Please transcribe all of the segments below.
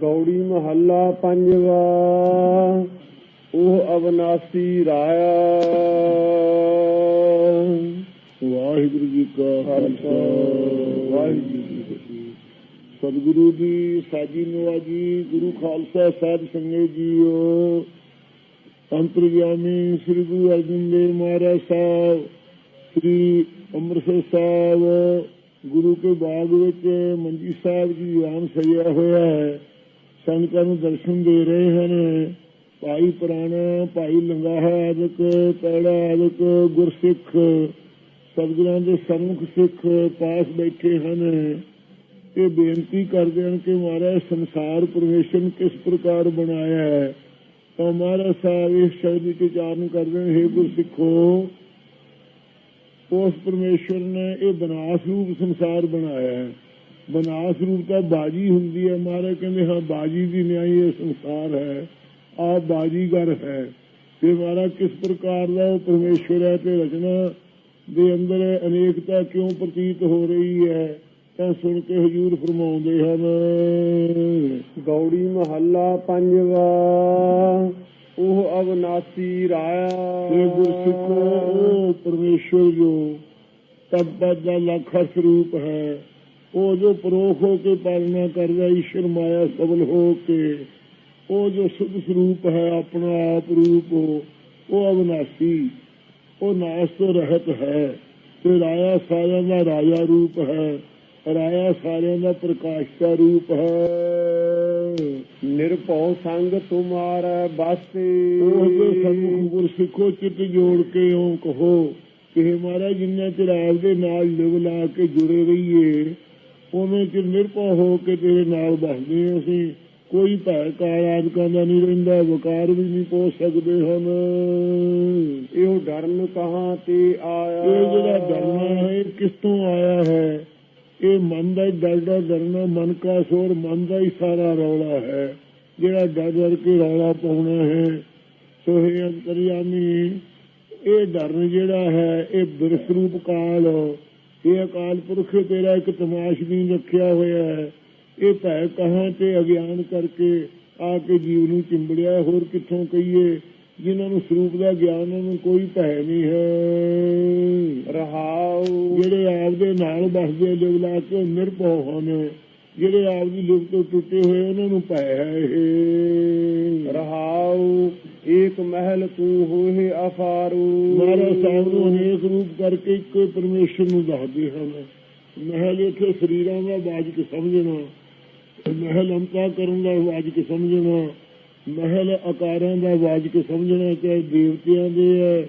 ਗੌੜੀ ਮਹੱਲਾ ਪੰਜਵਾ, ਉਹ ਅਬਨਾਸੀ ਰਾਇਆ। ਵਾਹਿਗੁਰੂ ਜੀ ਕਾ ਖਾਲਸਾ, ਵਾਹਿਗੁਰੂ ਜੀ ਕੀ ਫਤਿਹ। ਸਤਿਗੁਰੂ ਦੀ ਸਾਜੀ ਨਵਾਜੀ, ਗੁਰੂ ਖਾਲਸਾ ਸਾਹਿਬ ਸੰਗਤ ਜੀਓ। ਅੰਤਰਯਾਮੀ ਸ੍ਰੀ ਗੁਰੂ ਅਰਜਨ ਦੇਵ ਮਹਾਰਾਜ ਸਾਹਿਬ, ਸ੍ਰੀ ਅੰਮ੍ਰਿਤਸਰ ਸਾਹਿਬ, ਗੁਰੂ ਕੇ ਬਾਗ ਵਿੱਚ ਮੰਜੀ ਸਾਹਿਬ ਜੀ ਦੀਵਾਨ ਸਜਿਆ ਹੋਇਆ ਹੈ। ਸੰਗਤਾਂ ਨੂੰ ਦਰਸ਼ਨ ਦੇ ਰਹੇ ਹਨ। ਭਾਈ ਪੁਰਾਣਾ, ਭਾਈ ਲੰਗਾਹਾ ਆਦਿਕ, ਪੈੜਾ ਆਦਿਕ, ਗੁਰਸਿੱਖ, ਸਤਿਗੁਰਾਂ ਦੇ ਸੰਮੁਖ ਸਿੱਖ ਪਾਸ ਬੈਠੇ ਹਨ। ਇਹ ਬੇਨਤੀ ਕਰਦੇ ਹਨ ਕਿ ਮਹਾਰਾਜ ਸੰਸਾਰ ਪਰਮੇਸ਼ਰ ਕਿਸ ਪ੍ਰਕਾਰ ਬਣਾਇਆ ਹੈ। ਤਾਂ ਮਹਾਰਾਜ ਸਾਹਿਬ ਇਸ ਸ਼ਬਦ ਵਿੱਚ ਉਚਾਰਨ ਕਰਦੇ ਹਨ, ਹੇ ਗੁਰਸਿੱਖੋ, ਉਸ ਪਰਮੇਸ਼ਰ ਨੇ ਇਹ ਬਨਾਸ ਰੂਪ ਸੰਸਾਰ ਬਣਾਇਆ ਹੈ। ਬਨਾਸ ਰੂਪ ਤਾਂ ਬਾਜੀ ਹੁੰਦੀ ਹੈ। ਮਹਾਰਾਜ ਕਹਿੰਦੇ ਹਾਂ ਬਾਜੀ ਦੀ ਨਿਆਈ ਇਹ ਸੰਸਾਰ ਹੈ। ਆ ਬਾਜੀਗਰ ਹੈ। ਤੇ ਮਹਾਰਾਜ ਕਿਸ ਪ੍ਰਕਾਰ ਦਾ ਉਹ ਪਰਮੇਸ਼ਰ ਹੈ ਤੇ ਰਚਨਾ ਦੇ ਅੰਦਰ ਅਨੇਕਤਾ ਕਿਉਂ ਪ੍ਰਤੀਤ ਹੋ ਰਹੀ ਹੈ ਤਾਂ ਸੁਣ ਕੇ ਹਜੂਰ ਫਰਮਾਉਂਦੇ ਹਨ। ਗੌੜੀ ਮਹੱਲਾ ਪੰਜਵਾ ਉਹ ਅਬਨਾਸੀ ਰਾਇਆ। ਤੇ ਗੁਰਸਿੱਖੋ ਉਹ ਪਰਮੇਸ਼ਰ ਜੋ ਤਬਦ ਦਾ ਲੱਖਾ ਸਰੂਪ ਹੈ। ਉਹ ਜੋ ਪਰੋਖ ਹੋ ਕੇ ਪਾਲਣਾ ਕਰਦਾ ਈਸ਼ਰ ਮਾਇਆ ਸਬਲ ਹੋ ਕੇ ਉਹ ਜੋ ਸੁਧ ਸਰੂਪ ਹੈ ਆਪਣਾ ਆਪ ਰੂਪ ਉਹ ਅਬਨਾਸੀ ਉਹ ਨਾਸ ਤੋਂ ਰਹਿਤ ਹੈ। ਤੇ ਰਾਇਆ ਸਾਰਿਆਂ ਦਾ ਰਾਜਾ ਰੂਪ ਹੈ ਰਾਇਆ ਸਾਰਿਆਂ ਦਾ ਪ੍ਰਕਾਸ਼ ਦਾ ਰੂਪ ਹੈ। ਨਿਰਭਉ ਸੰਗ ਤੁਮਾਰਾ ਬਾਸੇ। ਉਹ ਜੋ ਸਨਮੁਖ ਗੁਰਸਿੱਖੋ ਚਿੱਤ ਜੋੜ ਕੇ ਉਹ ਕਹੋ ਕਿ ਮਹਾਰਾਜ ਜਿੰਨਾ ਚਿਰ ਆਪ ਦੇ ਨਾਲ ਲਿਵ ਲਾ ਕੇ ਜੁੜੇ ਰਹੀਏ ਉਹਨੇ ਚਿਰ ਨਿਰਭਉ ਹੋ ਕੇ ਤੇਰੇ ਨਾਲ ਬਸਦੇ ਹਾਂ ਅਸੀਂ। ਕੋਈ ਭੈ ਕਾਲ ਆਦਿਕਾਂ ਦਾ ਨਹੀਂ ਰਹਿੰਦਾ ਵਕਾਰ ਵੀ ਨਹੀਂ ਪਹੁੰਚ ਸਕਦੇ ਹਨ। ਇਹੋ ਡਰਨ ਕਹਾਂ ਤੇ ਆਇਆ। ਇਹ ਜਿਹੜਾ ਡਰਨਾ ਹੈ ਕਿਸ ਤੋਂ ਆਇਆ ਹੈ? ਇਹ ਮਨ ਦਾ ਹੀ ਡਰਦਾ ਡਰਨਾ ਮਨ ਕਾ ਸੋਰ ਮਨ ਦਾ ਹੀ ਸਾਰਾ ਰੌਲਾ ਹੈ। ਜਿਹੜਾ ਡਰ ਡਰ ਕੇ ਰੌਲਾ ਪਾਉਣਾ ਹੈ ਸੋ ਇਹ ਅੰਤਰਯਾਮੀ ਇਹ ਡਰਨ ਜਿਹੜਾ ਹੈ ਇਹ ਬਿਰਸ ਰੂਪ ਕਾਲ ਇਹ ਅਕਾਲ ਪੁਰਖ ਤੇਰਾ ਇੱਕ ਤਮਾਸ਼ਬੀਨ ਰੱਖਿਆ ਹੋਇਆ ਹੈ। ਇਹ ਭੈ ਕਹਾਂ ਤੇ ਅਗਿਆਨ ਕਰਕੇ ਆ ਕੇ ਜੀਵ ਨੂੰ ਚਿੰਬੜਿਆ ਹੋਰ ਕਿੱਥੋਂ ਕਹੀਏ? ਜਿਨ੍ਹਾਂ ਨੂੰ ਸਰੂਪ ਦਾ ਗਿਆਨ ਉਹਨਾਂ ਨੂੰ ਕੋਈ ਭੈ ਨਹੀਂ ਹੈ। ਰਹਾਉ। ਜਿਹੜੇ ਆਪ ਦੇ ਨਾਲ ਬਸਦੇ ਲਿਵਲਾ ਕੇ ਨਿਰਭਉ ਹਨ ਜਿਹੜੇ ਆਪ ਦੀ ਲਿਵ ਤੋਂ ਟੁੱਟੇ ਹੋਏ ਉਹਨਾਂ ਨੂੰ ਭੈ ਹੈ ਇਹ। ਏਕ ਮਹਿਲ ਤੂੰ ਹੋਏ ਅਫਾਰੂ ਮਹਾਰਾਜ ਸਾਹਿਬ ਨੂੰ ਅਨੇਕ ਰੂਪ ਕਰਕੇ ਇੱਕੋ ਪਰਮੇਸ਼ਰ ਨੂੰ ਦੱਸਦੇ ਹਨ। ਮਹਿਲ ਇੱਥੇ ਸਰੀਰਾਂ ਦਾ ਬਾਜਕ ਸਮਝਣਾ, ਮਹਿਲ ਅੰਤਾ ਕਰਨ ਦਾ ਵਾਜਕ ਸਮਝਣਾ, ਮਹਿਲ ਆਕਾਰਾਂ ਦਾ ਵਾਜਕ ਸਮਝਣਾ, ਚਾਹੇ ਦੇਵਤਿਆਂ ਦੇ ਹੈ,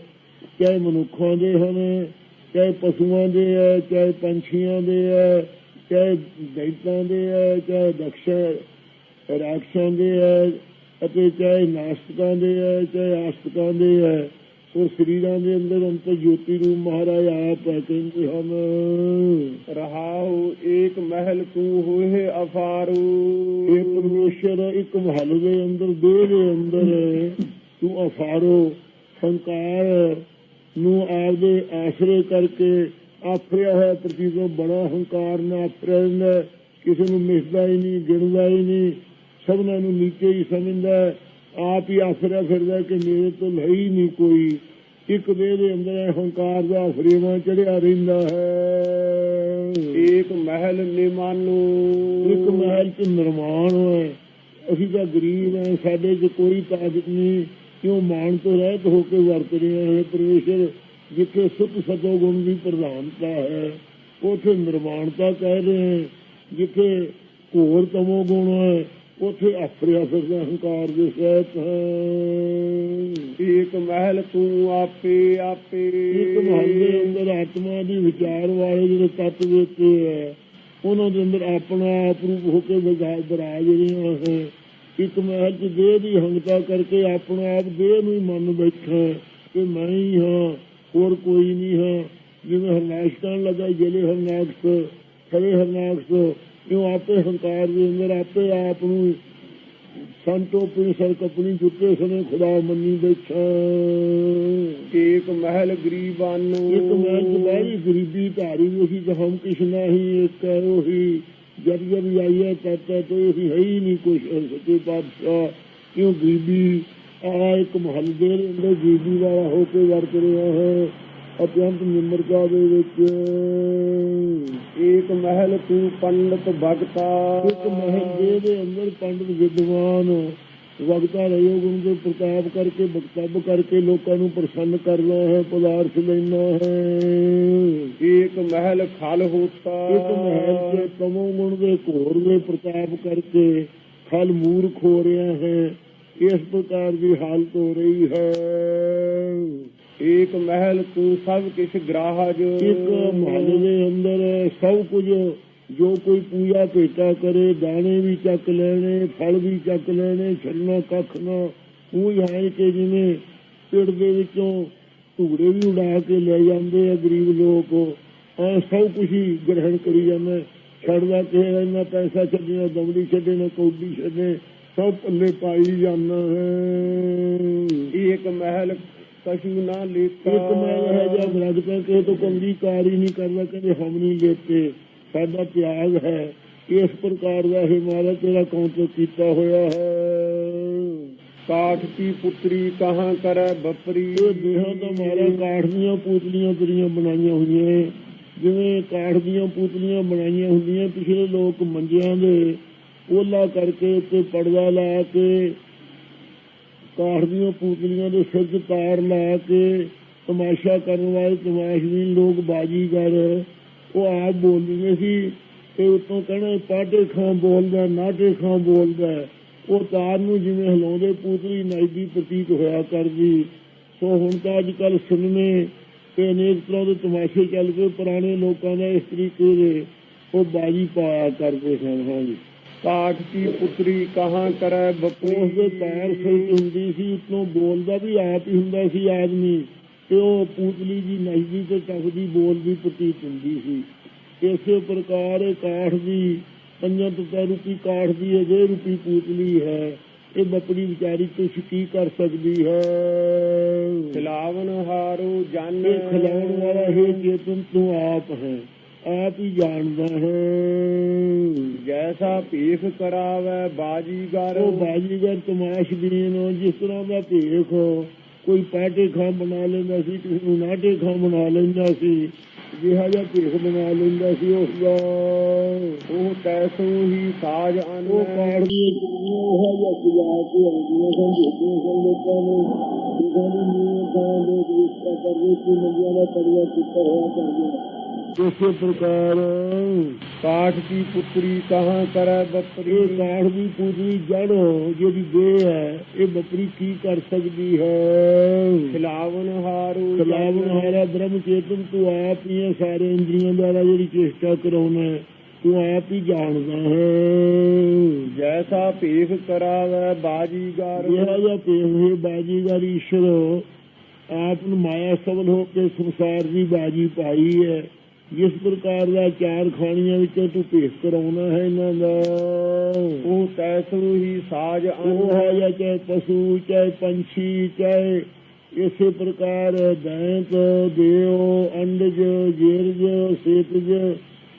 ਚਾਹੇ ਮਨੁੱਖਾਂ ਦੇ ਹਨ, ਚਾਹੇ ਪਸ਼ੂਆਂ ਦੇ ਹੈ, ਚਾਹੇ ਪੰਛੀਆਂ ਦੇ ਹੈ, ਚਾਹੇ ਦੈਤਾਂ ਦੇ ਹੈ, ਚਾਹੇ ਦਕਸ਼, ਰਾਖਸ਼ਾਂ ਦੇ ਹੈ ਅਤੇ ਚਾਹੇ ਨਾਸਤਕਾਂ ਦੇ ਹੈ ਚਾਹੇ ਆਸਤਕਾਂ ਦੇ ਹੈ ਸੋ ਸਰੀਰਾਂ ਦੇ ਅੰਦਰ ਅੰਤਰ ਜੋਤੀ ਰੂਪ ਮਹਾਰਾਜ ਆਪ ਹੈ ਕਹਿੰਦੇ ਹਨ। ਰਹਾਉ ਏਕ ਮਹਿਲ ਤੂੰ ਹੋਏ ਅਫਾਰੂ। ਇਹ ਪਰਮੇਸ਼ਰ ਇੱਕ ਮਹੱਲ ਦੇ ਅੰਦਰ ਦੇਹ ਦੇ ਅੰਦਰ ਤੂੰ ਅਫਾਰੋ। ਹੰਕਾਰ ਨੂੰ ਆਪਦੇ ਆਸਰੇ ਕਰਕੇ ਆਫਰਿਆ ਹੋਇਆ ਪ੍ਰਤੀਤੋਂ ਬੜਾ ਹੰਕਾਰ ਨਾ ਆਫਰਿਆ ਕਿਸੇ ਨੂੰ ਮਿਸਦਾ ਹੀ ਨਹੀਂ ਗਿਣਦਾ ਹੀ ਨਹੀਂ। ਸਭਨਾਂ ਨੂੰ ਨੀਚੇ ਹੀ ਸਮਝਦਾ ਆਪ ਹੀ ਆਫਰਿਆ ਫਿਰਦਾ ਕਿ ਮੇਰੇ ਤੋਂ ਲਈ ਨਹੀਂ ਕੋਈ। ਇੱਕ ਦੇਹ ਦੇ ਅੰਦਰ ਹੰਕਾਰ ਦਾ ਫਰੇਵਾ ਚੜਿਆ ਰਹਿੰਦਾ ਹੈ। ਏਕ ਮਹਿਲ ਨਿਮਾਨੂ ਇੱਕ ਮਹਿਲ ਚ ਨਿਰਮਾਣ ਹੈ। ਅਸੀਂ ਤਾਂ ਗਰੀਬ ਹਾਂ ਸਾਡੇ 'ਚ ਕੋਈ ਤਾਕਤ ਨਹੀਂ। ਕਿਉਂ ਮਾਣ ਤੋਂ ਰਹਿਤ ਹੋ ਕੇ ਵਰਤ ਰਹੇ ਹਾਂ ਪਰਮੇਸ਼ਰ ਜਿੱਥੇ ਸੁੱਤ ਸਤੋ ਗੁਣ ਦੀ ਪ੍ਰਧਾਨਤਾ ਹੈ। ਉਥੇ ਨਿਰਮਾਣਤਾ ਕਹਿ ਰਹੇ ਹਾਂ ਜਿੱਥੇ ਘੋਰ ਤਮੋ ਗੁਣ ਹੈ। ਉਥੇ ਆਫਰਿਆ ਫਿਰਦਾ ਹੰਕਾਰ ਦੇ ਸਹਿਤ ਹੈ। ਏਕ ਮਹਿਲ ਤੂੰ ਆਪੇ ਆਪੇ। ਇੱਕ ਮਹੱਲ ਦੇ ਅੰਦਰ ਆਤਮਾ ਦੀ ਵਿਚਾਰ ਵਾਲੇ ਜਿਹੜੇ ਤੱਤ ਹੈ ਉਹਨਾਂ ਦੇ ਅੰਦਰ ਆਪਣਾ ਆਪ ਰੂਪ ਹੋ ਕੇ ਵਿਗਾੜ ਬਰਾਜ ਰਹੀਆਂ ਹੈ। ਇੱਕ ਮਹਿਲ ਚ ਦੇਹ ਦੀ ਹੰਗਤਾ ਕਰਕੇ ਆਪਣਾ ਆਪ ਦੇਹ ਨੂੰ ਹੀ ਮੰਨ ਬੈਠਾ ਕਿ ਮੈਂ ਹੀ ਹਾਂ ਹੋਰ ਕੋਈ ਨਹੀਂ ਹੈ। ਜਿਵੇਂ ਹਰਨਾਸ਼ ਕਰਨ ਲੱਗਾ ਜਲੇ ਹਰਨਾਕਸ ਖੜੇ ਹਰਨਾਕਸ ਕਿਉਂ ਆਪੇ ਹੰਕਾਰ ਦੇ ਅੰਦਰ ਆਪੇ ਆਪ ਨੂੰ ਸੰਤੋ ਆਪਣੀ ਸੜਕ ਆਪਣੀ ਜੁੱਤੇ ਸਨੇ ਖੁਦਾ ਮੰਨੀ ਬੈਠਾ। ਏਕ ਮਹਿਲ ਗਰੀਬਾਨੂ। ਇੱਕ ਮੈਂ ਦੁਬਾਰੀ ਗਰੀਬੀ ਧਾਰੀ ਉਹੀ ਤਾਂ ਹਮ ਕਿਛ ਨਹੀਂ ਇੱਕ ਉਹੀ ਜਦ ਜਦ ਆਈਏ ਤਦ ਤੋਂ ਅਸੀਂ ਹੈ ਹੀ ਨਹੀਂ ਕੁਛ। ਸੱਚੇ ਪਾਤਸ਼ਾਹ ਕਿਉਂ ਗਰੀਬੀ? ਆ ਇੱਕ ਮਹੱਲ ਦੇ ਅੰਦਰ ਗਰੀਬੀ ਵਾਲਾ ਹੋ ਕੇ ਵਰਤ ਰਿਹਾ ਹੈ। ਅਤਿਅੰਤ ਨਿਮਰਤਾ ਦੇ ਵਿੱਚ। ਏਕ ਮਹਿਲ ਤੂੰ ਪੰਡਤ ਭਗਤਾ ਇੱਕ ਮਹਲ ਦੇ ਅੰਦਰ ਪੰਡਤ ਵਿਦਵਾਨ ਵਕਤਾ ਰਹੋ ਗੁਣ ਦੇ ਪ੍ਰਤਾਪ ਕਰਕੇ ਬਖਤਬ ਕਰਕੇ ਲੋਕਾਂ ਨੂੰ ਪ੍ਰਸੰਨ ਕਰਨਾ ਹੈ ਪਦਾਰਥ ਲੈਣਾ ਹੈ। ਏਕ ਮਹਿਲ ਖਲ ਹੋਤਾ। ਇੱਕ ਮਹਿਲ ਦੇ ਤਮੋ ਗੁਣ ਦੇ ਘੋਰ ਦੇ ਪ੍ਰਤਾਪ ਕਰਕੇ ਖਲ ਮੂਰਖ ਹੋ ਰਿਹਾ ਹੈ। ਇਸ ਪ੍ਰਕਾਰ ਦੀ ਹਾਲਤ ਹੋ ਰਹੀ ਹੈ। ਏਕ ਮਹਿਲ ਤੂੰ ਸਭ ਕਿਛ ਗ੍ਰਾਹਜ। ਇੱਕ ਮਹੱਲੇ ਦੇ ਅੰਦਰ ਸਭ ਕੁਝ ਜੋ ਕੋਈ ਪੂਜਾ ਭੇਟਾ ਕਰੇ ਦਾਣੇ ਵੀ ਚੱਕ ਲੈਣੇ ਫਲ ਵੀ ਚੱਕ ਲੈਣੇ ਛੱਡਣਾ ਕੱਖ ਨਾ ਉਹ ਜਾਣ ਕੇ ਜਿਵੇਂ ਪਿੰਡ ਦੇ ਵਿੱਚੋਂ ਟੁਕੜੇ ਵੀ ਉਡਾ ਕੇ ਲੈ ਜਾਂਦੇ ਆ ਗਰੀਬ ਲੋਕ। ਆ ਸਭ ਕੁਝ ਹੀ ਗ੍ਰਹਿਣ ਕਰੀ ਜਾਂਦੇ। ਛੱਡਦਾ ਕਿ ਇੰਨਾ ਪੈਸਾ ਛੱਡਣਾ ਦਮੜੀ ਛੱਡੇ ਨਾ ਕੌਡੀ ਛੱਡੇ ਸਭ ਪੱਲੇ ਪਾਈ ਜਾਂਦਾ ਹੈ। ਏਕ ਮਹਿਲ ਕਛੂ ਨਾ ਲੇਤਾ। ਇੱਕ ਮੈਂ ਹੈ ਜਾਂ ਬਲੱਡ ਕਰਕੇ ਤੋਂ ਕੰਗੀ ਕਾਰ ਹੀ ਨਹੀਂ ਕਰਦਾ ਕਹਿੰਦੇ ਹਮ ਨਹੀਂ ਲੈਤੇ। ਸਾਡਾ ਤਿਆਗ ਹੈ। ਇਸ ਪ੍ਰਕਾਰ ਦਾ ਹਿਮਾਲਤ ਤੇਰਾ ਕਾਉਂਟਰ ਕੀਤਾ ਹੋਇਆ ਹੈ? ਕਾਠ ਕੀ ਪੁੱਤਰੀ ਕਹਾਂ ਕਰੈ ਬਪਰੀ? ਇਹ ਦੇਹਾਂ ਦਾ ਮਾਰਾ ਕਾਠ ਦੀਆਂ ਪੂਤਲੀਆਂ ਤੇਰੀਆਂ ਬਣਾਈਆਂ ਹੋਈਆਂ। ਜਿਵੇਂ ਕਾਠ ਦੀਆਂ ਪੂਤਲੀਆਂ ਬਣਾਈਆਂ ਹੁੰਦੀਆਂ ਪਿਛਲੇ ਲੋਕ ਮੰਜਿਆਂ ਦੇ ਉਹਲਾ ਕਰਕੇ ਉੱਤੇ ਪਰਦਾ ਲਾ ਕੇ ਕਾਠ ਦੀਆਂ ਪੂਤਲੀਆਂ ਦੇ ਸਿਰ 'ਚ ਤਾਰ ਲਾ ਕੇ ਤਮਾਸ਼ਾ ਕਰਨ ਵਾਲੇ ਤਮਾਸ਼ਬੀਨ ਲੋਕ ਬਾਜੀਗਰ ਉਹ ਆਪ ਬੋਲਦੇ ਸੀ ਤੇ ਉਤੋਂ ਕਹਿਣਾ, ਪਾਟੇ ਖਾਂ ਬੋਲਦਾ, ਨਾਟੇ ਖਾਂ ਬੋਲਦਾ। ਉਹ ਤਾਰ ਨੂੰ ਜਿਵੇਂ ਹਿਲਾਉਂਦੇ ਪੂਤਲੀ ਨਜ਼ਦੀ ਪ੍ਰਤੀਤ ਹੋਇਆ ਕਰਦੀ। ਸੋ ਹੁਣ ਤਾਂ ਅੱਜ ਕੱਲ ਸਿਨੇਮੇ ਤੇ ਅਨੇਕ ਤਰ੍ਹਾਂ ਦੇ ਤਮਾਸ਼ੇ ਚੱਲ ਕੇ ਪੁਰਾਣੇ ਲੋਕਾਂ ਦਾ ਇਸ ਤਰੀਕੇ ਦੇ ਉਹ ਬਾਜੀ ਪਾਇਆ ਕਰਦੇ ਸਨ ਹਾਂਜੀ। ਕਾਠ ਕੀ ਪੁੱਤਰੀ ਕਹਾਂ ਕਰੈ ਉਸ ਦੇ ਪੈਰ 'ਚ ਹੁੰਦੀ ਸੀ ਉਤੋਂ ਬੋਲਦਾ ਵੀ ਆਪ ਹੀ ਹੁੰਦਾ ਸੀ ਆਦਮੀ। ਤੇ ਉਹ ਪੂਤਲੀ ਜੀ ਨਜ਼ਦੀ ਤੇ ਤਖਦੀ ਬੋਲਦੀ ਪ੍ਰਤੀਤ ਹੁੰਦੀ ਸੀ। ਇਸੇ ਪ੍ਰਕਾਰ ਕਾਠ ਦੀ ਪੰਜਾਂ ਤੱਤਾਂ ਰੂਪੀ ਕਾਠ ਦੀ ਅਜੇ ਰੂਪੀ ਪੂਤਲੀ ਹੈ ਇਹ ਬੱਪੜੀ ਵਿਚਾਰੀ ਕੁਛ ਕੀ ਕਰ ਸਕਦੀ ਹੈ? ਖਿਲਾਵਨ ਹਾਰੋ ਜਨ ਖਿਲਾਉਣ ਵਾਲਾ ਹੈ ਚੇਤਨ ਤੂੰ ਆਪ ਹੈ। ਆਪ ਹੀ ਜਾਣਦਾ ਹੈ। ਜੈਸਾ ਭੀਖ ਕਰਾਵੈ ਬਾਜੀਗਰ। ਉਹ ਬਾਜੀਗਰ ਤਮਾਸ਼ਬੀਨ ਜਿਸ ਤਰ੍ਹਾਂ ਦਾ ਭੇਖ ਕੋਈ ਪਾਟੇ ਖਾਂ ਬਣਾ ਲੈਂਦਾ ਸੀ ਕਿਸੇ ਨੂੰ ਨਾਟੇ ਖਾਂ ਬਣਾ ਲੈਂਦਾ ਸੀ। ਜਿਹਾ ਜਿਹਾ ਭੇਖ ਬਣਾ ਲੈਂਦਾ ਸੀ ਉਸ ਦਾ। ਉਹ ਤੈਸੂ ਹੀ ਸਾਜ ਅਨ ਉਹ ਕੁੜੀਆਂ ਉਹ ਜਿਹਾ ਸਜਾ ਕੇ ਸਨ ਦੇਖਦੀਆਂ ਸਨ ਲੋਕਾਂ ਨੂੰ। ਜਿਹਾਂ ਦੀ ਨੀਂਹ ਖਾਂ ਲੋਕ ਵਿਸਤਾ ਕਰਦੇ ਸੀ ਮੰਗਿਆਂ ਦਾ ਪੜਿਆ ਕੀਤਾ ਹੋਇਆ ਕਰਦੇ। ਇਸੇ ਪ੍ਰਕਾਰ ਕਾਠ ਕੀ ਪੁੱਤਰੀ ਕਹਾਂ ਕਰੈ ਇਹ ਕਾਠ ਦੀ ਪੂਰੀ ਜੜ ਜਿਹੜੀ ਦੇਹ ਹੈ ਇਹ ਬੱਕਰੀ ਕੀ ਕਰ ਸਕਦੀ ਹੈ? ਖਿਲਾਵਨ ਹਾਰੋ ਕਲਾਵਨ ਹਾਰਾ ਬ੍ਰਹਮ ਚੇਤਨ ਤੂੰ ਆਪ ਹੀ ਹੈ ਸਾਰੇ ਇੰਦਰੀਆਂ ਦੁਆਰਾ ਜਿਹੜੀ ਚੇਸ਼ਟਾ ਕਰਾਉਣਾ ਤੂੰ ਆਪ ਹੀ ਜਾਣਦਾ ਹੈ। ਜੈਸਾ ਭੀਖ ਕਰਾਵੈ ਬਾਜੀਗਰ। ਜਿਹੜਾ ਜਿਹਾ ਪੇਹੇ ਬਾਜੀਗਰ ਈਸ਼ਵਰ ਆਪ ਨੂੰ ਮਾਇਆ ਸਬਲ ਹੋ ਕੇ ਸੰਸਾਰ ਦੀ ਬਾਜੀ ਪਾਈ ਹੈ। ਜਿਸ ਪ੍ਰਕਾਰ ਦਾ ਚਾਰ ਖਾਣੀਆਂ ਵਿੱਚੋਂ ਤੂੰ ਭੇਖ ਕਰਾਉਣਾ ਹੈ ਇਹਨਾਂ ਦਾ। ਉਹ ਤੈਸੂ ਹੀ ਸਾਜ ਉਹ ਹੈ ਜਾਂ ਚਾਹੇ ਪਸ਼ੂ ਚਾਹੇ ਪੰਛੀ ਚਾਹੇ ਇਸੇ ਪ੍ਰਕਾਰ ਦੈਂਤ ਦੇਵ ਅੰਡਜ ਜੀਰਜ ਸੇਤਜ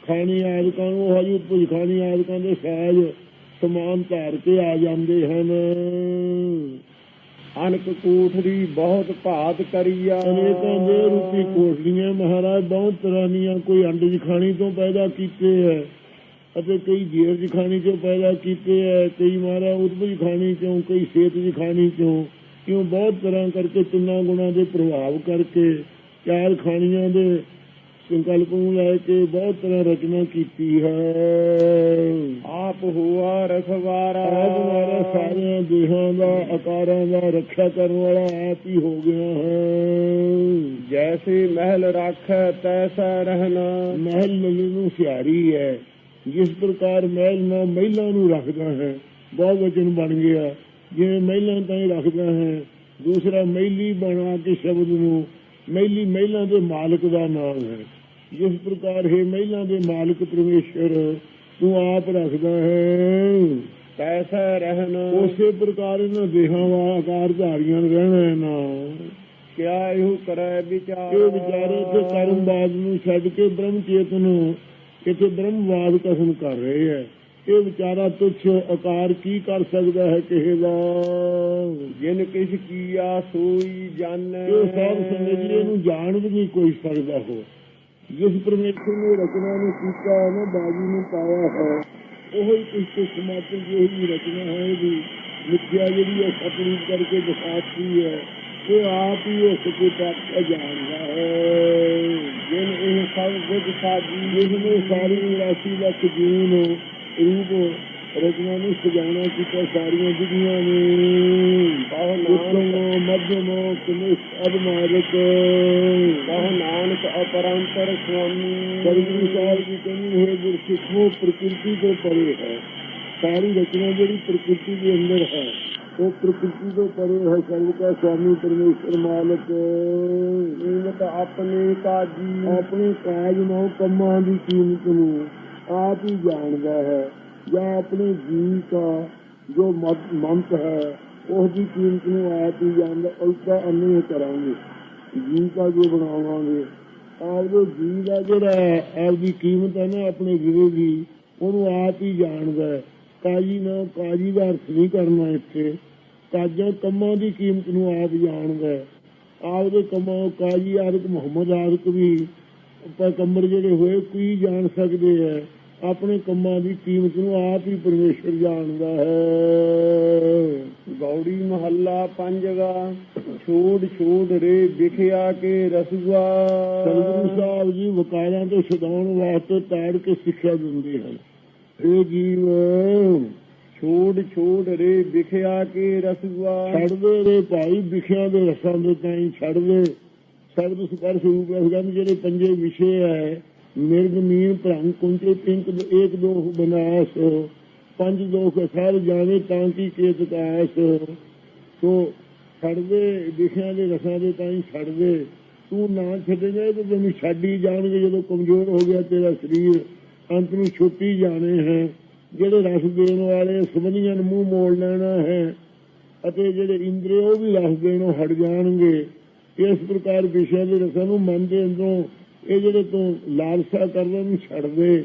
ਖਾਣੀ ਆਦਿਕਾਂ ਨੂੰ ਉਹ ਹਜੂ ਭੁਜ ਖਾਣੀ ਆਦਿਕਾਂ ਦੇ ਸਾਜ ਸਮਾਨ ਧਾਰ ਕੇ ਆ ਜਾਂਦੇ ਹਨ। ਅਨਕ ਕੋਠਰੀ ਬਹੁਤ ਭਾਤ ਕਰੀਆ। ਅਨੇਕਾਂ ਦੇ ਰੂਪੀ ਕੋਠੜੀਆਂ ਮਹਾਰਾਜ ਬਹੁਤ ਤਰ੍ਹਾਂ ਦੀਆਂ ਕੋਈ ਅੰਡਜ ਖਾਣੀ ਤੋਂ ਪੈਦਾ ਕੀਤੇ ਹੈ ਅਤੇ ਕਈ ਜੀਰਜ ਖਾਣੀ ਤੋਂ ਪੈਦਾ ਕੀਤੇ ਹੈ, ਕਈ ਮਹਾਰਾਜ ਉਦਭਵ ਖਾਣੀ ਚੋਂ, ਕਈ ਸੇਤਜ ਖਾਣੀ ਚੋਂ ਕਿਉਂ ਬਹੁਤ ਤਰ੍ਹਾਂ ਕਰਕੇ ਤਿੰਨਾਂ ਗੁਣਾਂ ਦੇ ਪ੍ਰਭਾਵ ਕਰਕੇ ਚਾਰ ਖਾਣੀਆਂ ਦੇ ਸੰਕਲਪ ਨੂੰ ਲੈ ਕੇ ਬਹੁਤ ਤਰ੍ਹਾਂ ਰਚਨਾ ਕੀਤੀ ਹੈ। ਆਪ ਹੋਆ ਰਖਵਾਰਾ। ਆਪ ਵਾਲਾ ਸਾਰਿਆਂ ਦੇਹਾਂ ਦਾ ਆਕਾਰਾਂ ਦਾ ਰੱਖਿਆ ਕਰਨ ਵਾਲਾ ਆਪ ਹੀ ਹੋ ਗਿਆ ਹੈ। ਜੈਸੇ ਮਹਿਲ ਰਾਖੈ ਤੈਸਾ ਰਹਿਣਾ। ਮਹਿਲ ਨੂੰ ਸਿਆਰੀ ਹੈ। ਜਿਸ ਪ੍ਰਕਾਰ ਮਹਿਲ ਨਾਲ ਮਹਿਲਾਂ ਨੂੰ ਰੱਖਦਾ ਹੈ ਬਹੁਤ ਵਚਨ ਬਣ ਗਿਆ। ਜਿਵੇਂ ਮਹਿਲਾਂ ਤਾਂ ਹੀ ਰੱਖਦਾ ਹੈ ਦੂਸਰਾ ਮਹਿਲੀ ਬਣਾ ਕੇ ਸ਼ਬਦ ਨੂੰ ਮਹਿਲੀ ਮਹਿਲਾਂ ਦੇ ਮਾਲਕ ਦਾ ਨਾਮ ਹੈ। ਜਿਸ ਪ੍ਰਕਾਰ ਹੈ ਮਹਿਲਾਂ ਦੇ ਮਾਲਕ ਪਰਮੇਸ਼ਰ ਤੂੰ ਆਪ ਰੱਖਦਾ ਹੈ। ਤੈਸਾ ਰਹਿਣਾ। ਉਸੇ ਪ੍ਰਕਾਰ ਇਹਨਾਂ ਦੇਹਾਂ ਵਾਲਾ ਆਕਾਰ ਧਾਰੀਆਂ ਨੂੰ ਰਹਿਣਾ ਹੈ ਨਾ। ਕਿਆ ਇਹੋ ਕਰੈ ਵਿਚਾਰ? ਇਹ ਵਿਚਾਰੇ ਤੇ ਕਰਮਵਾਦ ਨੂੰ ਛੱਡ ਕੇ ਬ੍ਰਹਮ ਚੇਤਨ ਇੱਥੇ ਬ੍ਰਹਮਵਾਦ ਕਥਨ ਕਰ ਰਹੇ ਹੈ। ਇਹ ਵਿਚਾਰਾ ਤੁੱਛ ਆਕਾਰ ਕੀ ਕਰ ਸਕਦਾ ਹੈ ਕਿਸੇ ਦਾ? ਜਿਨ ਕਿਛ ਕੀਆ ਸੋਈ ਜਾਣੈ। ਇਹ ਸੰਗਤ ਜੀ ਇਹਨੂੰ ਜਾਣ ਵੀ ਨਹੀਂ ਕੋਈ ਸਕਦਾ ਹੋ ਜਿਸ ਪਰਮੇਸ਼ਰ ਨੇ ਰਚਨਾ ਨੂੰ ਕੀਤਾ ਨਾ ਬਾਜੀ ਨੂੰ ਪਾਇਆ ਹੈ, ਉਹ ਹੀ ਕੁਝ ਤੇ ਸਮਾਪਤ ਜਿਹੀ ਰਚਨਾ ਹੈ ਇਹਦੀ। ਮਿੱਥਿਆ ਜਿਹੜੀ ਹੈ ਸਤਰੂਪ ਕਰਕੇ ਦਿਖਾਤੀ ਹੈ ਇਹ ਆਪ ਹੀ ਉਸ ਕੇ ਪ੍ਰਾਪਤ ਜਾਣਦਾ ਹੈ। ਜਿਨ ਇਹ ਸਭ ਗੁਜ ਸਾਜੀ ਜਿਸ ਨੇ ਸਾਰੀ 84 ਦਾ ਜੀਵਨ ਰੂਪ ਰਚਨਾ ਨੂੰ ਸਜਾਉਣਾ ਕੀਤਾ ਸਾਰੀਆਂ ਵਿਧੀਆਂ ਨੇ। ਉਤਮ ਨਾਨਕ। ਮਧਮ ਕਨਿਸ਼ ਅਦਮਾਰਕ ਕਹੋ ਨਾਨਕ ਅਪਰੰਪਰ ਸੁਆਮੀ। ਸਰਗੁਰੂ ਸਾਹਿਬ ਜੀ ਕਹਿੰਦੇ ਹੋਏ ਗੁਰ ਸਿੱਖੋ ਪ੍ਰਕਿਰਤੀ ਤੋਂ ਪਰੇ ਹੈ। ਸਾਰੀ ਰਚਨਾ ਜਿਹੜੀ ਪ੍ਰਕਿਰਤੀ ਦੇ ਅੰਦਰ ਹੈ ਉਹ ਪ੍ਰਕਿਰਤੀ ਤੋਂ ਪਰੇ ਹੈ। ਸਰਬ ਦਾ ਸਵਾਮੀ ਪਰਮੇਸ਼ਰ ਮਾਲਕ। ਕੀਮਤ ਆਪਣੇ ਕਾਜੀ। ਆਪਣੇ ਕਾਜ ਨੂੰ ਕੰਮਾਂ ਦੀ ਕੀਮਤ ਨੂੰ ਆਪ ਹੀ ਜਾਣਦਾ ਹੈ। ਜਾਂ ਆਪਣੇ ਜੀਵ ਦਾ ਜੋ ਮੰਤ ਹੈ, ਉਸ ਦੀ ਕੀਮਤ ਨੂੰ ਆਪ ਹੀ ਜਾਣਦਾ ਉਲਟਾ ਅੰਨੇ ਕਰਾਂਗੇ। ਜੀਵ ਦਾ ਜੋ ਬਣਾਵਾਂਗੇ ਆਪਦੇ ਜੀਵ ਦਾ ਜਿਹੜਾ ਆਪਦੀ ਕੀਮਤ ਹੈ ਨਾ ਆਪਣੇ ਗਿਰੇ ਦੀ, ਉਹਨੂੰ ਆਪ ਹੀ ਜਾਣਦਾ ਕਾਜੀ ਨਾ, ਕਾਜੀ ਦਾ ਅਰਥ ਨਹੀਂ ਕਰਨਾ ਇੱਥੇ। ਕਾਜਾ ਕੰਮਾਂ ਦੀ ਕੀਮਤ ਨੂੰ ਆਪ ਜਾਣਦਾ ਆਪਦੇ ਕੰਮਾਂ ਕਾਜੀ ਆਦਿਕ, ਮੁਹੰਮਦ ਆਦਿਕ ਵੀ ਪੈਗੰਬਰ ਜਿਹੜੇ ਹੋਏ ਕੀ ਜਾਣ ਸਕਦੇ ਹੈ। ਆਪਣੇ ਕੰਮਾਂ ਦੀ ਕੀਮਤ ਨੂੰ ਆਪ ਹੀ ਪਰਮੇਸ਼ਰ ਜਾਣਦਾ ਹੈ। ਗੌੜੀ ਮਹੱਲਾ ਪੰਜਵਾ ਛੋੜ ਛੋੜ ਰੇ ਵਿਖਿਆ ਕੇ ਰਸੂਆ। ਸਤਿਗੁਰੂ ਸਾਹਿਬ ਜੀ ਵਕਾਰਾਂ ਤੋਂ ਛਡਾਉਣ ਵਾਸਤੇ ਤਾੜ ਕੇ ਸਿੱਖਿਆ ਦਿੰਦੇ ਹਨ। ਇਹ ਜੀਵ ਛੋੜ ਛੋੜ ਰੇ ਵਿਖਿਆ ਕੇ ਰਸੂਆ। ਛੱਡਦੇ ਰੇ ਭਾਈ ਵਿਖਿਆ ਦੇ ਰਸਾਂ ਦੇ ਤਾਈਂ ਛੱਡਦੇ। ਸਰਬ ਸੁਪਰ ਸਰੂਪ ਰਸਗੰਧ ਜਿਹੜੇ ਪੰਜੇ ਵਿਸ਼ੇ ਹੈ ਮਿਰਗ ਮੀਨ ਭ੍ਰਮ ਕੁੰਚੇ ਪਿੰਕ ਏਕ ਦੋਖ ਬਨਾਸ, ਪੰਜ ਦੋਖ ਸਾਰ ਜਾਣੇ ਤਾਂ ਕੀ ਕੇਤ ਕਾਸ ਤੋ ਛੱਡਦੇ ਵਿਖਿਆ ਦੇ ਰਸਾਂ ਦੇ ਤਾਈਂ ਛੱਡਦੇ। ਤੂੰ ਨਾ ਛੱਡੇਗਾ ਤੇ ਤੈਨੂੰ ਛੱਡ ਹੀ ਜਾਣਗੇ। ਜਦੋਂ ਕਮਜ਼ੋਰ ਹੋ ਗਿਆ ਤੇਰਾ ਸਰੀਰ, ਅੰਤ ਨੂੰ ਛੁੱਟੀ ਜਾਣੇ ਹੈ। ਜਿਹੜੇ ਰਸ ਦੇਣ ਵਾਲੇ ਸੁਬੰਧੀਆਂ ਨੂੰ ਮੂੰਹ ਮੋੜ ਲੈਣਾ ਹੈ ਅਤੇ ਜਿਹੜੇ ਇੰਦਰੀ ਉਹ ਵੀ ਰਸ ਦੇਣੋਂ ਹਟ ਜਾਣਗੇ। ਇਸ ਪ੍ਰਕਾਰ ਵਿਸ਼ੇ ਦੇ ਰਸਾਂ ਨੂੰ ਮਨ ਦੇ ਅੰਦਰੋਂ ਇਹ ਜਿਹੜੇ ਤੋਂ ਲਾਲਸਾ ਕਰਦੇ ਨੂੰ ਛੱਡ ਦੇ।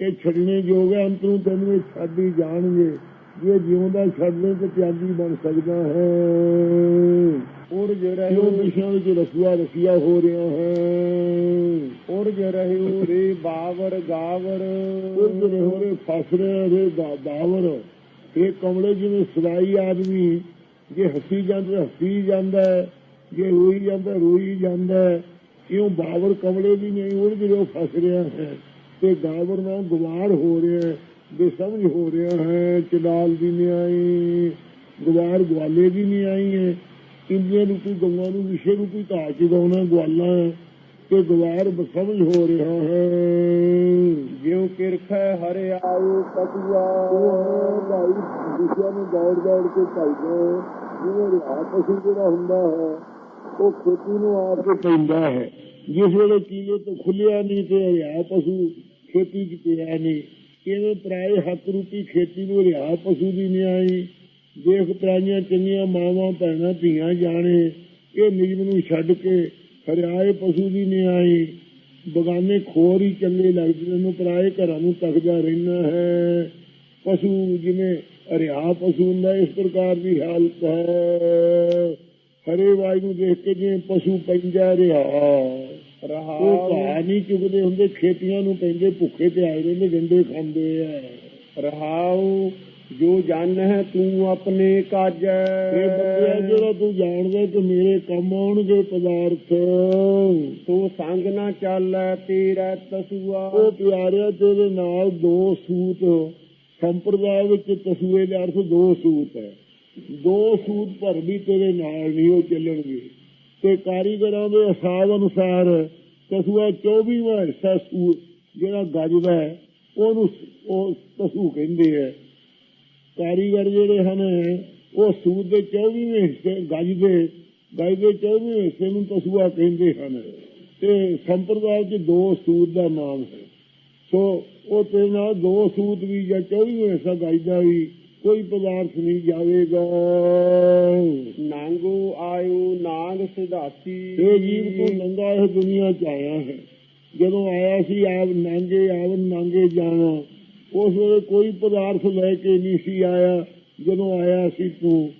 ਇਹ ਛੱਡਣੇ ਯੋਗ ਹੈ ਅੰਤ ਨੂੰ ਤੈਨੂੰ ਇਹ ਛੱਡ ਹੀ ਜਾਣਗੇ। ਜੇ ਜਿਉਂਦਾ ਛੱਡ ਦੇ ਤੇ ਤਿਆਗੀ ਬਣ ਸਕਦਾ ਹੈ। ਉਰਜ ਕਿਉਂ ਰਹਿਓ ਵਿਸ਼ਿਆਂ ਵਿੱਚ ਰਸੂਆ ਰਸੀਆ ਹੋ ਰਿਹਾ ਹੈ। ਉਰਜ ਰਹਿਓ ਰੇ ਬਾਵਰ ਗਾਵਰ। ਰਹੋਰੇ ਫਸ ਰਹੇ ਰੇ ਦਾ- ਦਾਵਰ ਇਹ ਕਮਲੇ ਜਿਵੇਂ ਸਦਾਈ ਆਦਮੀ ਜੇ ਹੱਸੀ ਜਾਂਦਾ ਹੱਸੀ ਜਾਂਦਾ ਜੇ ਰੋਈ ਜਾਂਦਾ ਰੋਈ ਜਾਂਦਾ। ਇਉਂ ਬਾਵਰ ਕਮਲੇ ਵੀ ਨਹੀਂ ਉਰਦ ਰਿਹਾ ਫਸ ਰਿਹਾ ਹੈ? ਤੇ ਗਾਵਰ ਨਾਲ ਗਵਾਰ ਹੋ ਰਿਹਾ ਹੈ ਬੇਸਮਝ ਹੋ ਰਿਹਾ ਹੈ ਚਲਾਲ ਦੀ ਨਹੀਂ ਆਈ ਗਵਾਰ ਗਵਾਲੇ ਦੀ ਨਹੀਂ ਆਈ ਹੈ। ਇੰਡੀਆ ਨੂੰ ਕੋਈ ਗਵਾਂ ਨੂੰ ਵਿਸ਼ੇ ਨੂੰ ਕੋਈ ਧਾ ਚੁਗਾਉਣਾ ਗਵਾਲਾ ਹੈ ਤੇ ਗਵਾਰ ਬਸਮਝ ਹੋ ਰਿਹਾ ਹੈ। ਜਿਉ ਕਿਰਖੈ ਹਰਿਆਉ ਕਟੁਆ ਉਹ ਭਾਈ ਦੂਸਰਿਆਂ ਨੂੰ ਦੌੜ ਦੌੜ ਕੇ ਭਜਦੇ ਜਿਵੇਂ ਰਿਹਾ ਪਸ਼ੂ ਜਿਹੜਾ ਹੁੰਦਾ ਹੈ ਉਹ ਖੇਤੀ ਨੂੰ ਆਪ ਕੇ ਪੈਂਦਾ ਹੈ। ਜਿਸ ਵੇਲੇ ਕੀਲੇ ਤੋਂ ਖੁੱਲਿਆ ਨਹੀਂ ਤੇ ਹਰਿਆ ਪਸ਼ੂ ਖੇਤੀ 'ਚ ਪਿਆ ਨਹੀਂ। ਕਿਵੇਂ ਪਰਾਏ ਹੱਕ ਰੂਪੀ ਖੇਤੀ ਨੂੰ ਹਰਿਆ ਪਸ਼ੂ ਦੀ ਨਿਆਈ ਆਈ। ਦੇਖ ਪ੍ਰਾਈਆਂ ਚੰਗੀਆਂ ਮਾਵਾਂ, ਭੈਣਾਂ, ਧੀਆਂ ਜਾਣੇ, ਇਹ ਨਿਯਮ ਨੂੰ ਛੱਡ ਕੇ ਹਰਿਆਏ ਪਸ਼ੂ ਦੀ ਨਿਆਈ ਬਗਾਨੇ ਖੋਰ ਹੀ ਚੰਗੇ ਲੱਗਦੇ ਨੇ ਪਰਾਏ ਘਰਾਂ ਨੂੰ ਤੱਕਦਾ ਰਹਿਣਾ ਹੈ। ਪਸ਼ੂ ਜਿਵੇਂ ਹਰਿਆ ਪਸ਼ੂ ਹੁੰਦਾ, ਇਸ ਪ੍ਰਕਾਰ ਦੀ ਹਾਲਤ ਹੈ। ਹਰੇ ਵਾਜ ਨੂੰ ਦੇਖ ਕੇ ਜਿਵੇਂ ਪਸ਼ੂ ਪੈਂਦਾ ਰਿਹਾ। ਉਹ ਰਹਾਉ ਘਾਹ ਨਹੀਂ ਚੁਗਦੇ ਹੁੰਦੇ ਖੇਤੀਆਂ ਨੂੰ ਪੈਂਦੇ ਭੁੱਖੇ ਤੇ ਆਏ ਰਹਿੰਦੇ ਗੰਡੇ ਖਾਂਦੇ ਆ। ਰਹਾਉ ਜੋ ਜਨ ਹੈ ਤੂੰ ਆਪਣੇ ਕਾਜੈ। ਇਹ ਬੰਦਿਆ ਜਿਹੜਾ ਤੂੰ ਜਾਣਦਾ ਕਿ ਮੇਰੇ ਕੰਮ ਆਉਣਗੇ ਪਦਾਰਥ। ਸੋ ਸੰਗ ਨਾ ਚਾਲੈ ਤੇਰਾ ਤਸੂਆ। ਉਹ ਪਿਆਰਿਆ ਤੇਰੇ ਨਾਲ ਦੋ ਸੂਤ। ਸੰਪਰਦਾਇ ਵਿੱਚ ਤਸੂਏ ਦੇ ਅਰਥ ਦੋ ਸੂਤ ਹੈ। ਦੋ ਸੂਤ ਭਰ ਵੀ ਤੇਰੇ ਨਾਲ ਨਹੀਂ ਉਹ ਚੱਲਣਗੇ। ਤੇ ਕਾਰੀਗਰਾਂ ਦੇ ਹਿਸਾਬ ਅਨੁਸਾਰ ਤਸੂਆ 24ਵਾਂ ਹਿੱਸਾ ਸੂਤ, ਜਿਹੜਾ ਗੱਜਦਾ ਹੈ, ਉਹਨੂੰ ਉਹ ਤਸੂ ਕਹਿੰਦੇ ਹੈ। ਕਾਰੀਗਰ ਜਿਹੜੇ ਹਨ, ਉਹ ਸੂਤ ਦੇ 24ਵੇਂ ਹਿੱਸੇ ਗੱਜ ਦੇ 24ਵੇਂ ਹਿੱਸੇ ਨੂੰ ਤਸੂਆ ਕਹਿੰਦੇ ਹਨ। ਤੇ ਸੰਪਰਦਾਇ 'ਚ ਦੋ ਸੂਤ ਦਾ ਨਾਮ ਹੈ। ਸੋ ਉਹ ਤੇ ਨਾਲ ਦੋ ਸੂਤ ਵੀ ਜਾਂ 24ਵੇਂ ਹਿੱਸਾ ਗੱਜਦਾ ਵੀ ਕੋਈ ਪਦਾਰਥ ਨਹੀਂ ਜਾਵੇਗਾ। ਨਾਂਗੂ ਆਇਓ ਨਾਗ ਸਿਧਾਤੀ। ਇਹ ਜੀਵ ਤੋਂ ਨੰਗਾ ਇਹ ਦੁਨੀਆ 'ਚ ਆਇਆ ਹੈ। ਜਦੋਂ ਆਇਆ ਸੀ ਆਪ ਨਾਂਗੇ ਆਵਨ ਨਾਂਗੇ ਜਾਣਾ। ਉਸ ਵੇਲੇ ਕੋਈ ਪਦਾਰਥ ਲੈ ਕੇ ਨਹੀਂ ਸੀ ਆਇਆ। ਜਦੋਂ ਆਇਆ ਸੀ ਤੂੰ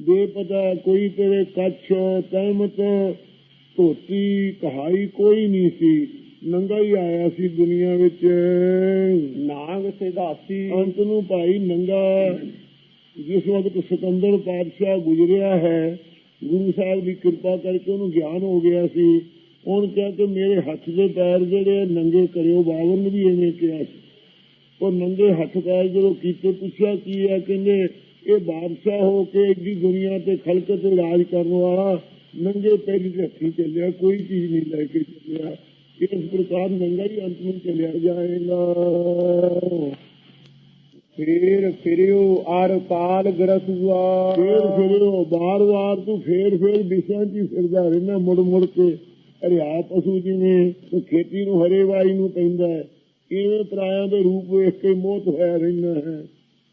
ਬੇਪਤਾ ਕੋਈ ਤੇਰੇ ਕੱਛ ਤਹਿਮਤ ਧੋਤੀ ਕਹਾਈ ਕੋਈ ਨਹੀਂ ਸੀ। ਨੰਗਾ ਹੀ ਆਇਆ ਸੀ ਦੁਨੀਆ ਵਿੱਚ। ਨਾਗ ਸਿਧਾਸੀ। ਅੰਤ ਨੂੰ ਭਾਈ ਨੰਗਾ ਜਿਸ ਵਕਤ ਸਿਕੰਦਰ ਪਾਤਸ਼ਾਹ ਗੁਜ਼ਰਿਆ ਹੈ ਗੁਰੂ ਸਾਹਿਬ ਦੀ ਕਿਰਪਾ ਕਰਕੇ ਉਹਨੂੰ ਗਿਆਨ ਹੋ ਗਿਆ ਸੀ। ਉਹਨ ਕਿਹਾ ਕਿ ਮੇਰੇ ਹੱਥ ਦੇ ਪੈਰ ਜਿਹੜੇ ਨੰਗੇ ਕਰਿਓ ਬਾਬਰ ਨੇ ਵੀ ਐਵੇਂ ਕਿਹਾ ਸੀ। ਉਹ ਨੰਗੇ ਹੱਥ ਪੈਰ ਜਦੋਂ ਕੀਤੇ ਪੁੱਛਿਆ ਕੀ ਹੈ ਕਹਿੰਦੇ ਇਹ ਬਾਦਸ਼ਾਹ ਹੋ ਕੇ ਇੱਡੀ ਦੁਨੀਆ ਤੇ ਖਲਕ ਤੇ ਰਾਜ ਕਰਨ ਵਾਲਾ ਨੰਗੇ ਪੈਰੀ ਹੱਥੀ ਚੱਲਿਆ ਕੋਈ ਚੀਜ਼ ਨਹੀਂ ਲੈ ਕੇ ਚੱਲਿਆ। ਇਸ ਪ੍ਰਕਾਰ ਹੀ ਅੰਤ ਨੂੰ ਚੱਲਿਆ ਜਾਏਗਾ। ਫੇਰ ਫਿਰਿਓ ਅਰ ਕਾਲ ਗਰਸੁਆ। ਫੇਰ ਫਿਰਿਓ ਬਾਰ-ਬਾਰ ਤੂੰ ਫੇਰ ਫੇਰ 'ਚ ਹੀ ਫਿਰਦਾ ਰਹਿਣਾ ਮੁੜ ਮੁੜ ਕੇ। ਹਰਿਆ ਪਸ਼ੂ ਜਿਵੇਂ ਤੂੰ ਖੇਤੀ ਨੂੰ ਹਰੇ ਵਾਈ ਨੂੰ ਪੈਂਦਾ ਹੈ ਇਵੇਂ ਪ੍ਰਾਇਆਂ ਦੇ ਰੂਪ ਵੇਖ ਕੇ ਮੋਹਤ ਹੋਇਆ ਰਹਿਣਾ ਹੈ।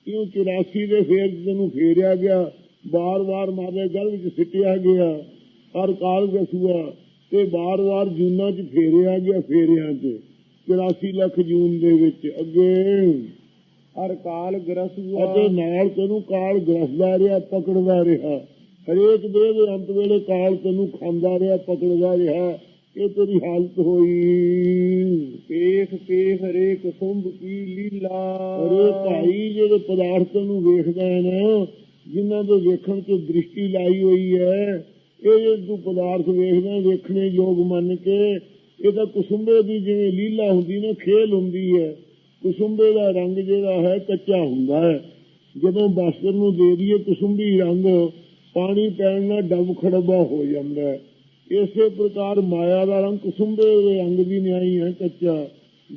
ਇਉਂ 84 ਦੇ ਫੇਰ ਤੈਨੂੰ ਫੇਰਿਆ ਗਿਆ ਬਾਰ-ਬਾਰ ਮਾਰੇ ਗਲ ਵਿੱਚ ਸਿੱਟਿਆ ਗਿਆ। ਹਰ ਕਾਲ ਗਸੂਆ ਤੇ ਬਾਰ-ਬਾਰ ਜੂਨਾਂ 'ਚ ਫੇਰਿਆ ਗਿਆ ਫੇਰਿਆਂ 'ਚ 84 ਲੱਖ ਜੂਨ ਦੇ ਵਿੱਚ ਅੱਗੇ। ਅਰ ਕਾਲ ਗਰਸੁਆ ਅਤੇ ਨਾਲ ਤੈਨੂੰ ਕਾਲ ਗ੍ਰਸਦਾ ਰਿਹਾ ਪਕੜਦਾ ਰਿਹਾ। ਹਰੇਕ ਦੇ ਅੰਤ ਵੇਲੇ ਕਾਲ ਤੈਨੂੰ ਖਾਂਦਾ ਰਿਹਾ ਪਕੜਦਾ ਰਿਹਾ। ਇਹ ਤੇਰੀ ਹਾਲਤ ਹੋਈ। ਪੇਖ ਪੇਖ ਰੇ ਕੁਸੁੰਭ ਕੀ ਲੀਲਾ। ਅਰੇ ਭਾਈ ਜਿਹੜੇ ਪਦਾਰਥ ਨੂੰ ਵੇਖਦਾ ਹੈ ਨਾ ਜਿਨ੍ਹਾਂ ਦੇ ਵੇਖਣ ਤੇ ਦ੍ਰਿਸ਼ਟੀ ਲਾਈ ਹੋਈ ਹੈ ਇਹ ਜੇ ਤੂੰ ਪਦਾਰਥ ਵੇਖਦਾ, ਵੇਖਣੇ ਯੋਗ ਮੰਨ ਕੇ ਇਹ ਤਾਂ ਕੁਸੁੰਬੇ ਦੀ ਜਿਵੇਂ ਲੀਲਾ ਹੁੰਦੀ ਨਾ, ਖੇਲ ਹੁੰਦੀ ਹੈ, ਕੁਸੁੰਬੇ ਦਾ ਰੰਗ ਜਿਹੜਾ ਹੈ, ਕੱਚਾ ਹੁੰਦਾ ਹੈ। ਜਦੋਂ ਬਸਤਰ ਨੂੰ ਦੇ ਦਈਏ ਕੁਸੁੰਬੀ ਰੰਗ, ਪਾਣੀ ਪੈਣ ਨਾਲ ਡੱਬ ਖੜਬਾ ਹੋ ਜਾਂਦਾ ਹੈ। ਇਸੇ ਪ੍ਰਕਾਰ ਮਾਇਆ ਦਾ ਰੰਗ ਕੁਸੁੰਬੇ ਦੇ ਰੰਗ ਦੀ ਨਿਆਈ ਹੈ, ਕੱਚਾ।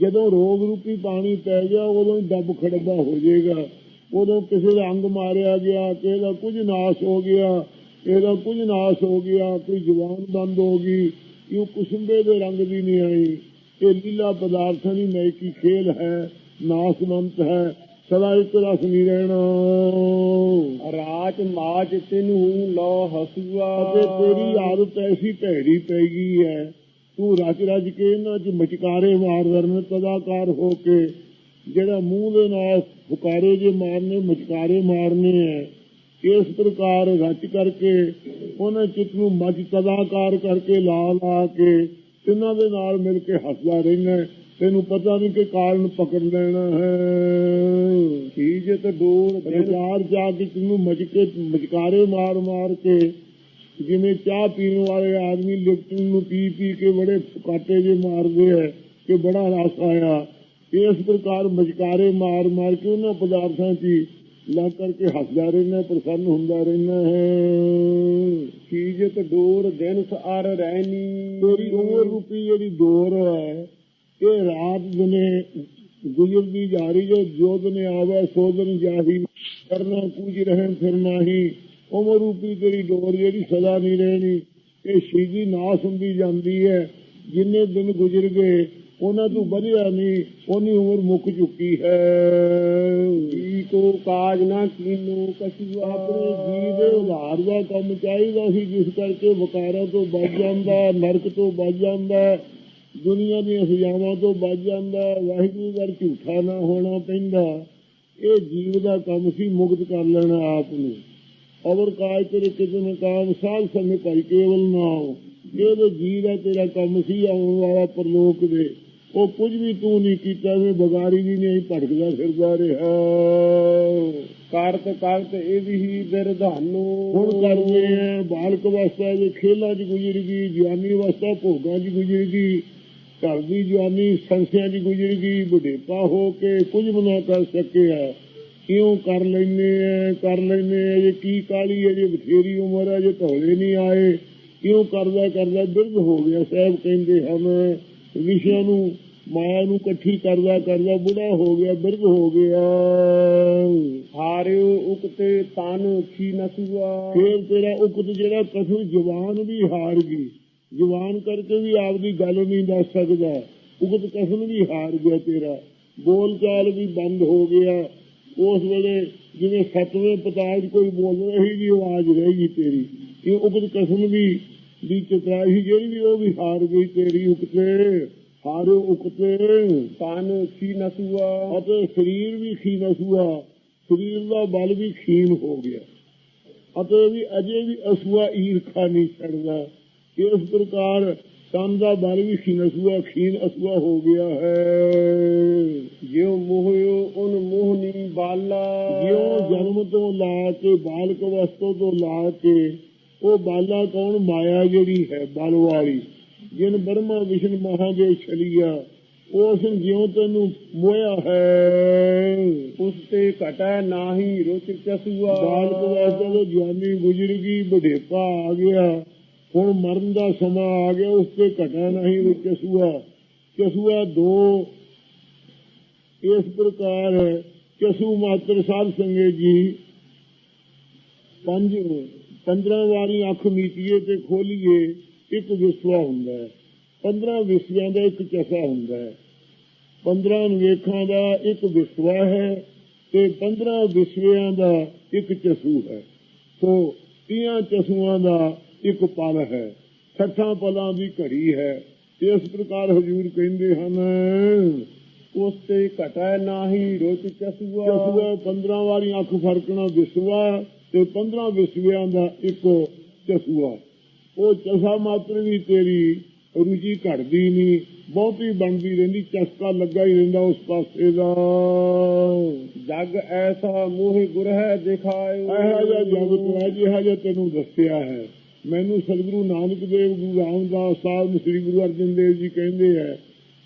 ਜਦੋਂ ਰੋਗ ਰੂਪੀ ਪਾਣੀ ਪੈ ਗਿਆ, ਉਦੋਂ ਡੱਬ ਖੜਬਾ ਹੋ ਜਾਏਗਾ। ਉਦੋਂ ਕਿਸੇ ਦਾ ਅੰਗ ਮਾਰਿਆ ਗਿਆ, ਕਿਸੇ ਦਾ ਕੁਝ ਨਾਸ਼ ਹੋ ਗਿਆ ਇਹਦਾ ਕੁਝ ਨਾਸ਼ ਹੋ ਗਿਆ ਕੋਈ ਜਵਾਨ ਬੰਦ ਹੋ ਗਈ ਇਹ ਕੁਸੁੰਬੇ ਦੇ ਰੰਗ ਦੀ ਨਹੀਂ ਆਈ। ਇਹ ਲੀਲਾ ਪਦਾਰਥਾਂ ਦੀ ਮੈਕੀ ਖੇਲ ਹੈ ਨਾਸਮੰਤ ਹੈ ਸਦਾ ਇੱਕ ਰਸ ਨਹੀਂ ਰਹਿਣਾ। ਰਾਜ ਮਾਜ ਤਿਨੂ ਲੋ ਹਸੂਆ। ਅਤੇ ਤੇਰੀ ਆਦਤ ਐਸੀ ਭੈੜੀ ਪੈ ਗਈ ਹੈ ਤੂੰ ਰਚ ਰਚ ਕੇ ਇਹਨਾਂ 'ਚ ਮਚਕਾਰੇ ਮਾਰਦਾ ਰਹਿਣਾ ਤਦਾਕਾਰ ਹੋ ਕੇ ਜਿਹੜਾ ਮੂੰਹ ਦੇ ਨਾਲ ਫੁਕਾਰੇ ਜੇ ਮਾਰਨੇ ਮਚਕਾਰੇ ਮਾਰਨੇ ਹੈ। ਇਸ ਪ੍ਰਕਾਰ ਰਚ ਕਰਕੇ ਉਹਨਾਂ ਚਿੱਤ ਨੂੰ ਮਚ ਤਦਾਕਾਰ ਕਰਕੇ ਲਾ ਲਾ ਕੇ ਇਹਨਾਂ ਦੇ ਨਾਲ ਮਿਲ ਕੇ ਹੱਸਦਾ ਰਹਿਣਾ ਤੈਨੂੰ ਪਤਾ ਨਹੀਂ ਕਿ ਕਾਲ ਨੂੰ ਪਕੜ ਲੈਣਾ ਹੈ। ਚੀਜਤ ਡੋਰ ਦਿਨ ਵਿਚਾਰ ਜਾ ਕੇ ਤੈਨੂੰ ਮਜਕੇ ਮਜਕਾਰੇ ਮਾਰ ਮਾਰ ਕੇ ਜਿਵੇਂ ਚਾਹ ਪੀਣ ਵਾਲੇ ਆਦਮੀ ਲਿਪਟਨ ਨੂੰ ਪੀ ਪੀ ਕੇ ਬੜੇ ਕਾਟੇ ਜੇ ਮਾਰਦੇ ਐ ਕਿ ਬੜਾ ਰਸ ਆਇਆ। ਇਸ ਪ੍ਰਕਾਰ ਮਜਕਾਰੇ ਮਾਰ ਮਾਰ ਕੇ ਉਹਨਾਂ ਪਦਾਰਥਾਂ 'ਚ ਹੀ ਲੱਗ ਕਰਕੇ ਹੱਸਦਾ ਰਹਿਣਾ ਪ੍ਰਸੰਨ ਹੁੰਦਾ ਰਹਿਣਾ ਹੈ। ਚੀਜਤ ਡੋਰ ਦਿਨ ਅਰ ਰਹਿਨੀ ਤੇਰੀ ਉਮਰ ਰੂਪੀ ਜਿਹੜੀ ਦੌਰ ਹੈ ਇਹ ਰਾਤ ਦਿਨੇ ਗੁਜ਼ਰਦੀ ਜਾ ਰਹੀ ਜੋ ਜੋ ਦਿਨ ਆਵੇ ਸੋ ਦਿਨ ਜਾਹੀ। ਕਰਨਾ ਕੁਝ ਰਹਿਣ ਫਿਰ ਨਾਹੀ। ਉਮਰ ਰੂਪੀ ਤੇਰੀ ਡੋਰ ਜਿਹੜੀ ਸਦਾ ਨਹੀਂ ਰਹਿਣੀ। ਇਹ ਸ਼ੀਦੀ ਨਾਸ ਹੁੰਦੀ ਜਾਂਦੀ ਹੈ। ਜਿੰਨੇ ਦਿਨ ਗੁਜ਼ਰ ਗਏ ਉਹਨਾਂ ਤੋਂ ਵਧਿਆ ਨਹੀਂ, ਉਹਨੀ ਉਮਰ ਮੁੱਕ ਚੁੱਕੀ ਹੈ। ਜੀ ਕੋ ਕਾਜ ਨਾ ਕੀਨੂ ਕਛੂਆ ਆਪਣੇ ਜੀ ਦੇ ਉਧਾਰ ਦਾ ਕੰਮ ਚਾਹੀਦਾ ਸੀ, ਜਿਸ ਕਰਕੇ ਵਕਾਰਾਂ ਤੋਂ ਬਚ ਜਾਂਦਾ ਨਰਕ ਤੋਂ ਬਚ ਜਾਂਦਾ ਦੁਨੀਆ ਦੀਆਂ ਸਜ਼ਾਵਾਂ ਤੋਂ ਬਚ ਜਾਂਦਾ ਵਾਹਿਗੁਰੂ ਦਾ ਝੂਠਾ ਨਾ ਹੋਣਾ ਪੈਂਦਾ। ਇਹ ਜੀਵ ਦਾ ਕੰਮ ਸੀ ਮੁਕਤ ਕਰ ਲੈਣਾ ਆਪ ਨੂੰ। ਅਵਰ ਕਾਜ ਤੇਰੇ ਕਿਤੇ ਨਾ ਕਾਮ ਸਾਧ ਸਮੇਂ ਭਾਈ ਕੇਵਲ ਨਾਮ ਇਹ ਤੇ ਜੀ ਦਾ ਤੇਰਾ ਕੰਮ ਸੀ, ਆਉਣ ਵਾਲਾ ਪਰਲੋਕ ਦੇ ਉਹ ਕੁਝ ਵੀ ਤੂੰ ਨਹੀਂ ਕੀਤਾ ਵੀ ਬਗਾਰੀ ਵੀ ਨਹੀਂ ਭਟਕਦਾ ਫਿਰਦਾ ਰਿਹਾ। ਕਰਤ ਕਰਤ ਇਹ ਵੀ ਬਿਰਧਾਨੂ। ਹੁਣ ਕਰਦੇ ਆ ਬਾਲਕ ਅਵਸਥਾ ਦੇ ਖੇਲਾਂ 'ਚ ਗੁਜ਼ਰ ਗਈ ਜਵਾਨੀ ਅਵਸਥਾ ਭੋਗਾਂ 'ਚ ਗੁਜ਼ਰ ਗਈ ਘਰ ਦੀ ਜਵਾਨੀ ਸੰਸਿਆਂ 'ਚ ਗੁਜ਼ਰ ਗਈ ਬੁਢੇਪਾ ਹੋ ਕੇ ਕੁਝ ਵੀ ਨਾ ਕਰ ਸਕਿਆ। ਕਿਉਂ ਕਰ ਲੈਨੇ ਆ ਕਰ ਲੈਨੇ ਆ ਇਹ ਕੀ ਕਾਲੀ ਹੈ ਜੇ ਬਥੇਰੀ ਉਮਰ ਹੈ ਜੇ ਧੌਲੇ ਨਹੀਂ ਆਏ। ਕਿਉਂ ਕਰਦਾ ਕਰਦਾ ਬਿਰਧ ਹੋ ਗਿਆ ਸਾਹਿਬ ਕਹਿੰਦੇ ਹਨ ਵਿਸ਼ਿਆਂ ਨੂੰ ਮਾਇਆ ਨੂੰ ਇਕੱਠੀ ਕਰਦਾ ਕਰਦਾ ਬੁੜਾ ਹੋ ਗਿਆ ਬਿਰਧ ਹੋ ਗਿਆ। ਹਾਰਿਓ ਉਕਤੇ ਤਨ ਖੀ ਨਸੂਆ ਫੇਰ ਤੇਰਾ ਉਕਤ ਜਿਹੜਾ ਕਸੂ ਜਵਾਨ ਵੀ ਹਾਰ ਗਈ ਜਵਾਨ ਕਰਕੇ ਵੀ ਆਪਦੀ ਗੱਲ ਨਹੀਂ ਦੱਸ ਸਕਦਾ। ਉਕਤ ਕਸਮ ਵੀ ਹਾਰ ਗਿਆ ਤੇਰਾ। ਬੋਲ ਚਾਲ ਵੀ ਬੰਦ ਹੋ ਗਿਆ। ਉਸ ਵੇਲੇ ਜਿਵੇਂ ਸਤਵੇਂ ਪਤਾਜ ਕੋਈ ਬੋਲ ਰਹੀ ਜੀ ਆਵਾਜ਼ ਰਹੀ ਤੇਰੀ। ਇਹ ਉਕਤ ਕਸਮ ਵੀ ਦੀ ਚਤਰਾਈ ਜਿਹੜੀ ਵੀ ਉਹ ਵੀ ਹਾਰ ਗਈ ਤੇਰੀ ਉਕਤੇ ਸਾਰੇ ਉਕਤੇ। ਤਨ ਕੀ ਨਸੂਆ ਅਤੇ ਸਰੀਰ ਵੀ ਖੀਨ ਅਸੂਆ ਸਰੀਰ ਦਾ ਬਲ ਵੀ ਖੀਨ ਹੋ ਗਿਆ। ਅਤੇ ਵੀ ਅਜੇ ਵੀ ਅਸੂਆ ਈਰਖਾ ਨਹੀਂ ਛੱਡਦਾ। ਇਸ ਪ੍ਰਕਾਰ ਤਨ ਦਾ ਬਲ ਵੀ ਖੀਨ ਅਸੂਆ ਖੀਨ ਅਸੂਆ ਹੋ ਗਿਆ ਹੈ। ਜਿਉ ਮੋਹਿਓ ਉਨ ਮੋਹਨੀ ਬਾਲਾ। ਜਿਉਂ ਜਨਮ ਤੋਂ ਲਾ ਕੇ ਬਾਲਕ ਅਵਸਥਾ ਤੋਂ ਲਾ ਕੇ ਉਹ ਬਾਲਾ ਕੌਣ? ਮਾਇਆ ਜਿਹੜੀ ਹੈ ਬਲ ਵਾਲੀ ਜਿਨ ਬਰਮਾ ਵਿਸ਼ਨ ਮਹਾਦੇਵ ਛਲੀਆ ਉਸ ਜਿਉਂ ਤੈਨੂੰ ਮੋਇਆ ਹੈ। ਉਸ ਤੇ ਘਟੈ ਨਾਹੀ ਰੁਚ ਚਸੂਆ। ਬਾਲਕ ਅਵਸਥਾ ਤੋਂ ਜਵਾਨੀ ਗੁਜ਼ਰ ਗਈ ਬੁਢੇਪਾ ਆ ਗਿਆ। ਹੁਣ ਮਰਨ ਦਾ ਸਮਾਂ ਆ ਗਿਆ ਉਸ ਤੇ ਘਟਾ ਨਹੀਂ ਵਿੱਚ ਚਸੂਆ। ਚਸੂਆ ਦੋ ਇਸ ਪ੍ਰਕਾਰ ਚਸੂ ਮਾਤਰ ਸਾਧ ਸੰਗੇ ਜੀ ਪੰਜ 15 ਵਾਰੀ ਅੱਖ ਮੀਟੀਏ ਤੇ ਖੋਲੀਏ ਇੱਕ ਵਿਸਵਾ ਹੁੰਦਾ ਹੈ। 15 ਵਿਸਵਿਆਂ ਦਾ ਇੱਕ ਚਸਾ ਹੁੰਦਾ ਹੈ। 15 ਨਵੇਖਾਂ ਦਾ ਇੱਕ ਵਿਸਵਾ ਹੈ ਤੇ 15 ਵਿਸਵਿਆਂ ਦਾ ਇੱਕ ਚਸੂ ਹੈ। ਸੋ 30 ਚਸੂਆਂ ਦਾ ਇੱਕ ਪਲ ਹੈ। 60 ਪਲਾਂ ਦੀ ਘੜੀ ਹੈ। ਇਸ ਪ੍ਰਕਾਰ ਹਜੂਰ ਕਹਿੰਦੇ ਹਨ ਉਸ ਤੇ ਘਟੈ ਨਾਹੀ ਰੁਚ ਚਸੂਆ। ਚਸੂਆ 15 ਵਾਰੀ ਅੱਖ ਫਰਕਣਾ ਵਿਸਵਾ ਤੇ 15 ਵਿਸਵਿਆਂ ਦਾ ਇੱਕ ਚਸੂਆ। ਉਹ ਚਸਾ ਮਾਤਰ ਵੀ ਤੇਰੀ ਰੁਚੀ ਘਟਦੀ ਨਹੀਂ ਬਹੁਤੀ ਬਣਦੀ ਰਹਿੰਦੀ ਚਸਕਾ ਲੱਗਾ ਹੀ ਰਹਿੰਦਾ ਉਸ ਪਾਸੇ ਦਾ। ਜਗ ਐਸਾ ਮੋਹ ਗੁਰਹਿ ਦਿਖਾਇਓ। ਇਹੋ ਜਿਹਾ ਜਗਤ ਹੈ ਜਿਹਾ ਜਿਹਾ ਤੈਨੂੰ ਦੱਸਿਆ ਹੈ। ਮੈਨੂੰ ਸਤਿਗੁਰੂ ਨਾਨਕ ਦੇਵ ਗੁਰੂ ਰਾਮਦਾਸ ਸਾਹਿਬ ਸ੍ਰੀ ਗੁਰੂ ਅਰਜਨ ਦੇਵ ਜੀ ਕਹਿੰਦੇ ਹੈ